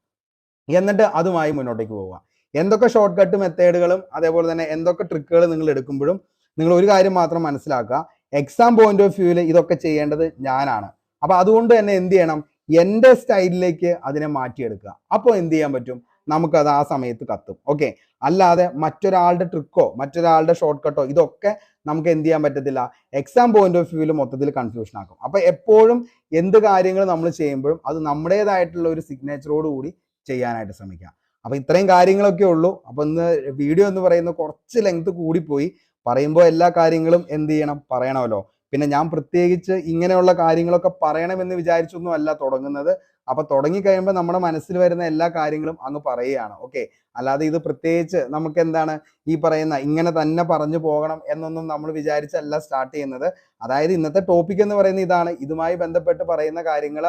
എന്നിട്ട് അതുമായി മുന്നോട്ടേക്ക് പോവുക. എന്തൊക്കെ ഷോർട്ട് കട്ട് മെത്തേഡുകളും അതേപോലെ തന്നെ എന്തൊക്കെ ട്രിക്കുകൾ നിങ്ങൾ എടുക്കുമ്പോഴും നിങ്ങൾ ഒരു കാര്യം മാത്രം മനസ്സിലാക്കുക. എക്സാം പോയിന്റ് ഓഫ് വ്യൂവിൽ ഇതൊക്കെ ചെയ്യേണ്ടത് ഞാനാണ്. അപ്പൊ അതുകൊണ്ട് തന്നെ എന്ത് ചെയ്യണം? എന്റെ സ്റ്റൈലിലേക്ക് അതിനെ മാറ്റിയെടുക്കുക. അപ്പോൾ എന്ത് ചെയ്യാൻ പറ്റും? നമുക്കത് ആ സമയത്ത് കത്തും. ഓക്കെ അല്ലാതെ മറ്റൊരാളുടെ ട്രിക്കോ മറ്റൊരാളുടെ ഷോർട്ട് കട്ടോ ഇതൊക്കെ നമുക്ക് എന്ത് ചെയ്യാൻ പറ്റത്തില്ല. എക്സാം പോയിന്റ് ഓഫ് വ്യൂവിൽ മൊത്തത്തിൽ കൺഫ്യൂഷൻ ആക്കും. അപ്പൊ എപ്പോഴും എന്ത് കാര്യങ്ങൾ നമ്മൾ ചെയ്യുമ്പോഴും അത് നമ്മുടേതായിട്ടുള്ള ഒരു സിഗ്നേച്ചറോട് കൂടി ചെയ്യാനായിട്ട് ശ്രമിക്കാം. അപ്പൊ ഇത്രയും കാര്യങ്ങളൊക്കെ ഉള്ളൂ. അപ്പൊ ഇന്ന് വീഡിയോ എന്ന് പറയുന്നത് കുറച്ച് ലെങ്ത് കൂടിപ്പോയി. പറയുമ്പോൾ എല്ലാ കാര്യങ്ങളും എന്ത് ചെയ്യണം? പറയണമല്ലോ. പിന്നെ ഞാൻ പ്രത്യേകിച്ച് ഇങ്ങനെയുള്ള കാര്യങ്ങളൊക്കെ പറയണമെന്ന് വിചാരിച്ചൊന്നും അല്ല തുടങ്ങുന്നത്. അപ്പൊ തുടങ്ങി കഴിയുമ്പോൾ നമ്മുടെ മനസ്സിൽ വരുന്ന എല്ലാ കാര്യങ്ങളും അങ്ങ് പറയുകയാണ്. ഓക്കെ അല്ലാതെ ഇത് പ്രത്യേകിച്ച് നമുക്ക് എന്താണ് ഈ പറയുന്ന ഇങ്ങനെ തന്നെ പറഞ്ഞു പോകണം എന്നൊന്നും നമ്മൾ വിചാരിച്ചല്ല സ്റ്റാർട്ട് ചെയ്യുന്നത്. അതായത് ഇന്നത്തെ ടോപ്പിക് എന്ന് പറയുന്നത് ഇതാണ്. ഇതുമായി ബന്ധപ്പെട്ട് പറയുന്ന കാര്യങ്ങൾ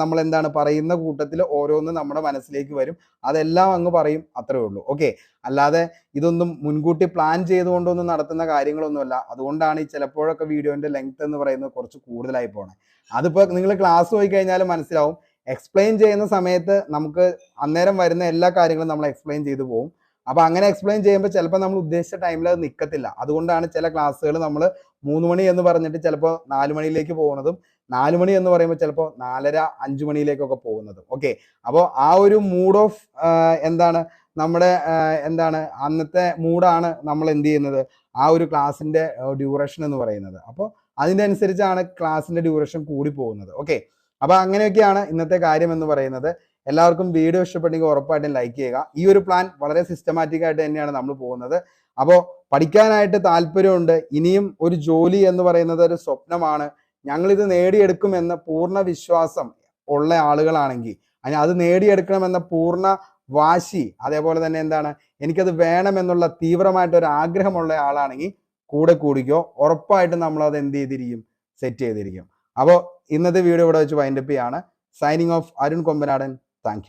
നമ്മൾ എന്താണ് പറയുന്ന കൂട്ടത്തിൽ ഓരോന്ന് നമ്മുടെ മനസ്സിലേക്ക് വരും. അതെല്ലാം അങ്ങ് പറയും. അത്രേ ഉള്ളൂ. ഓക്കെ അല്ലാതെ ഇതൊന്നും മുൻകൂട്ടി പ്ലാൻ ചെയ്തുകൊണ്ടൊന്നും നടത്തുന്ന കാര്യങ്ങളൊന്നുമല്ല. അതുകൊണ്ടാണ് ഈ ചിലപ്പോഴൊക്കെ വീഡിയോന്റെ ലെങ്ത് എന്ന് പറയുന്നത് കുറച്ച് കൂടുതലായി പോണേ. അതിപ്പോ നിങ്ങൾ ക്ലാസ് പോയി കഴിഞ്ഞാൽ മനസ്സിലാവും. എക്സ്പ്ലെയിൻ ചെയ്യുന്ന സമയത്ത് നമുക്ക് അന്നേരം വരുന്ന എല്ലാ കാര്യങ്ങളും നമ്മൾ എക്സ്പ്ലെയിൻ ചെയ്തു പോകും അപ്പോൾ അങ്ങനെ എക്സ്പ്ലെയിൻ ചെയ്യുമ്പോൾ ചിലപ്പോൾ നമ്മൾ ഉദ്ദേശിച്ച ടൈമിൽ അത് നിൽക്കത്തില്ല അതുകൊണ്ടാണ് ചില ക്ലാസ്സുകൾ നമ്മൾ മൂന്ന് മണി എന്ന് പറഞ്ഞിട്ട് ചിലപ്പോൾ നാല് മണിയിലേക്ക് പോകുന്നതും നാല് മണി എന്ന് പറയുമ്പോൾ ചിലപ്പോൾ നാലര അഞ്ച് മണിയിലേക്കൊക്കെ പോകുന്നതും. ഓക്കെ അപ്പോൾ ആ ഒരു മൂഡ് ഓഫ് എന്താണ് നമ്മുടെ എന്താണ് അന്നത്തെ മൂഡാണ് നമ്മൾ എന്ത് ചെയ്യുന്നത്? ആ ഒരു ക്ലാസ്സിന്റെ ഡ്യൂറേഷൻ എന്ന് പറയുന്നത്. അപ്പോൾ അതിന്റെ അനുസരിച്ചാണ് ക്ലാസ്സിന്റെ ഡ്യൂറേഷൻ കൂടി പോകുന്നത്. ഓക്കെ അപ്പൊ അങ്ങനെയൊക്കെയാണ് ഇന്നത്തെ കാര്യം എന്ന് പറയുന്നത്. എല്ലാവർക്കും വീഡിയോ ഇഷ്ടപ്പെട്ടെങ്കിൽ ഉറപ്പായിട്ടും ലൈക്ക് ചെയ്യുക. ഈ ഒരു പ്ലാൻ വളരെ സിസ്റ്റമാറ്റിക് ആയിട്ട് തന്നെയാണ് നമ്മൾ പോകുന്നത്. അപ്പോൾ പഠിക്കാനായിട്ട് താല്പര്യമുണ്ട്. ഇനിയും ഒരു ജോലി എന്ന് പറയുന്നത് ഒരു സ്വപ്നമാണ്. ഞങ്ങൾ ഇത് നേടിയെടുക്കുമെന്ന പൂർണ വിശ്വാസം ഉള്ള ആളുകളാണെങ്കിൽ അതിന് അത് നേടിയെടുക്കണമെന്ന പൂർണ വാശി അതേപോലെ തന്നെ എന്താണ്? എനിക്കത് വേണമെന്നുള്ള തീവ്രമായിട്ട് ഒരു ആഗ്രഹമുള്ള ആളാണെങ്കിൽ കൂടെ കൂടിക്കോ. ഉറപ്പായിട്ടും നമ്മൾ അത് എന്ത് ചെയ്തിരിക്കും? സെറ്റ് ചെയ്തിരിക്കും. അപ്പോൾ ഇന്നത്തെ വീഡിയോ ഇവിടെ വെച്ച് വൈൻഡപ്പ് ചെയ്യാണ്. Signing off Arun Kombanadan thank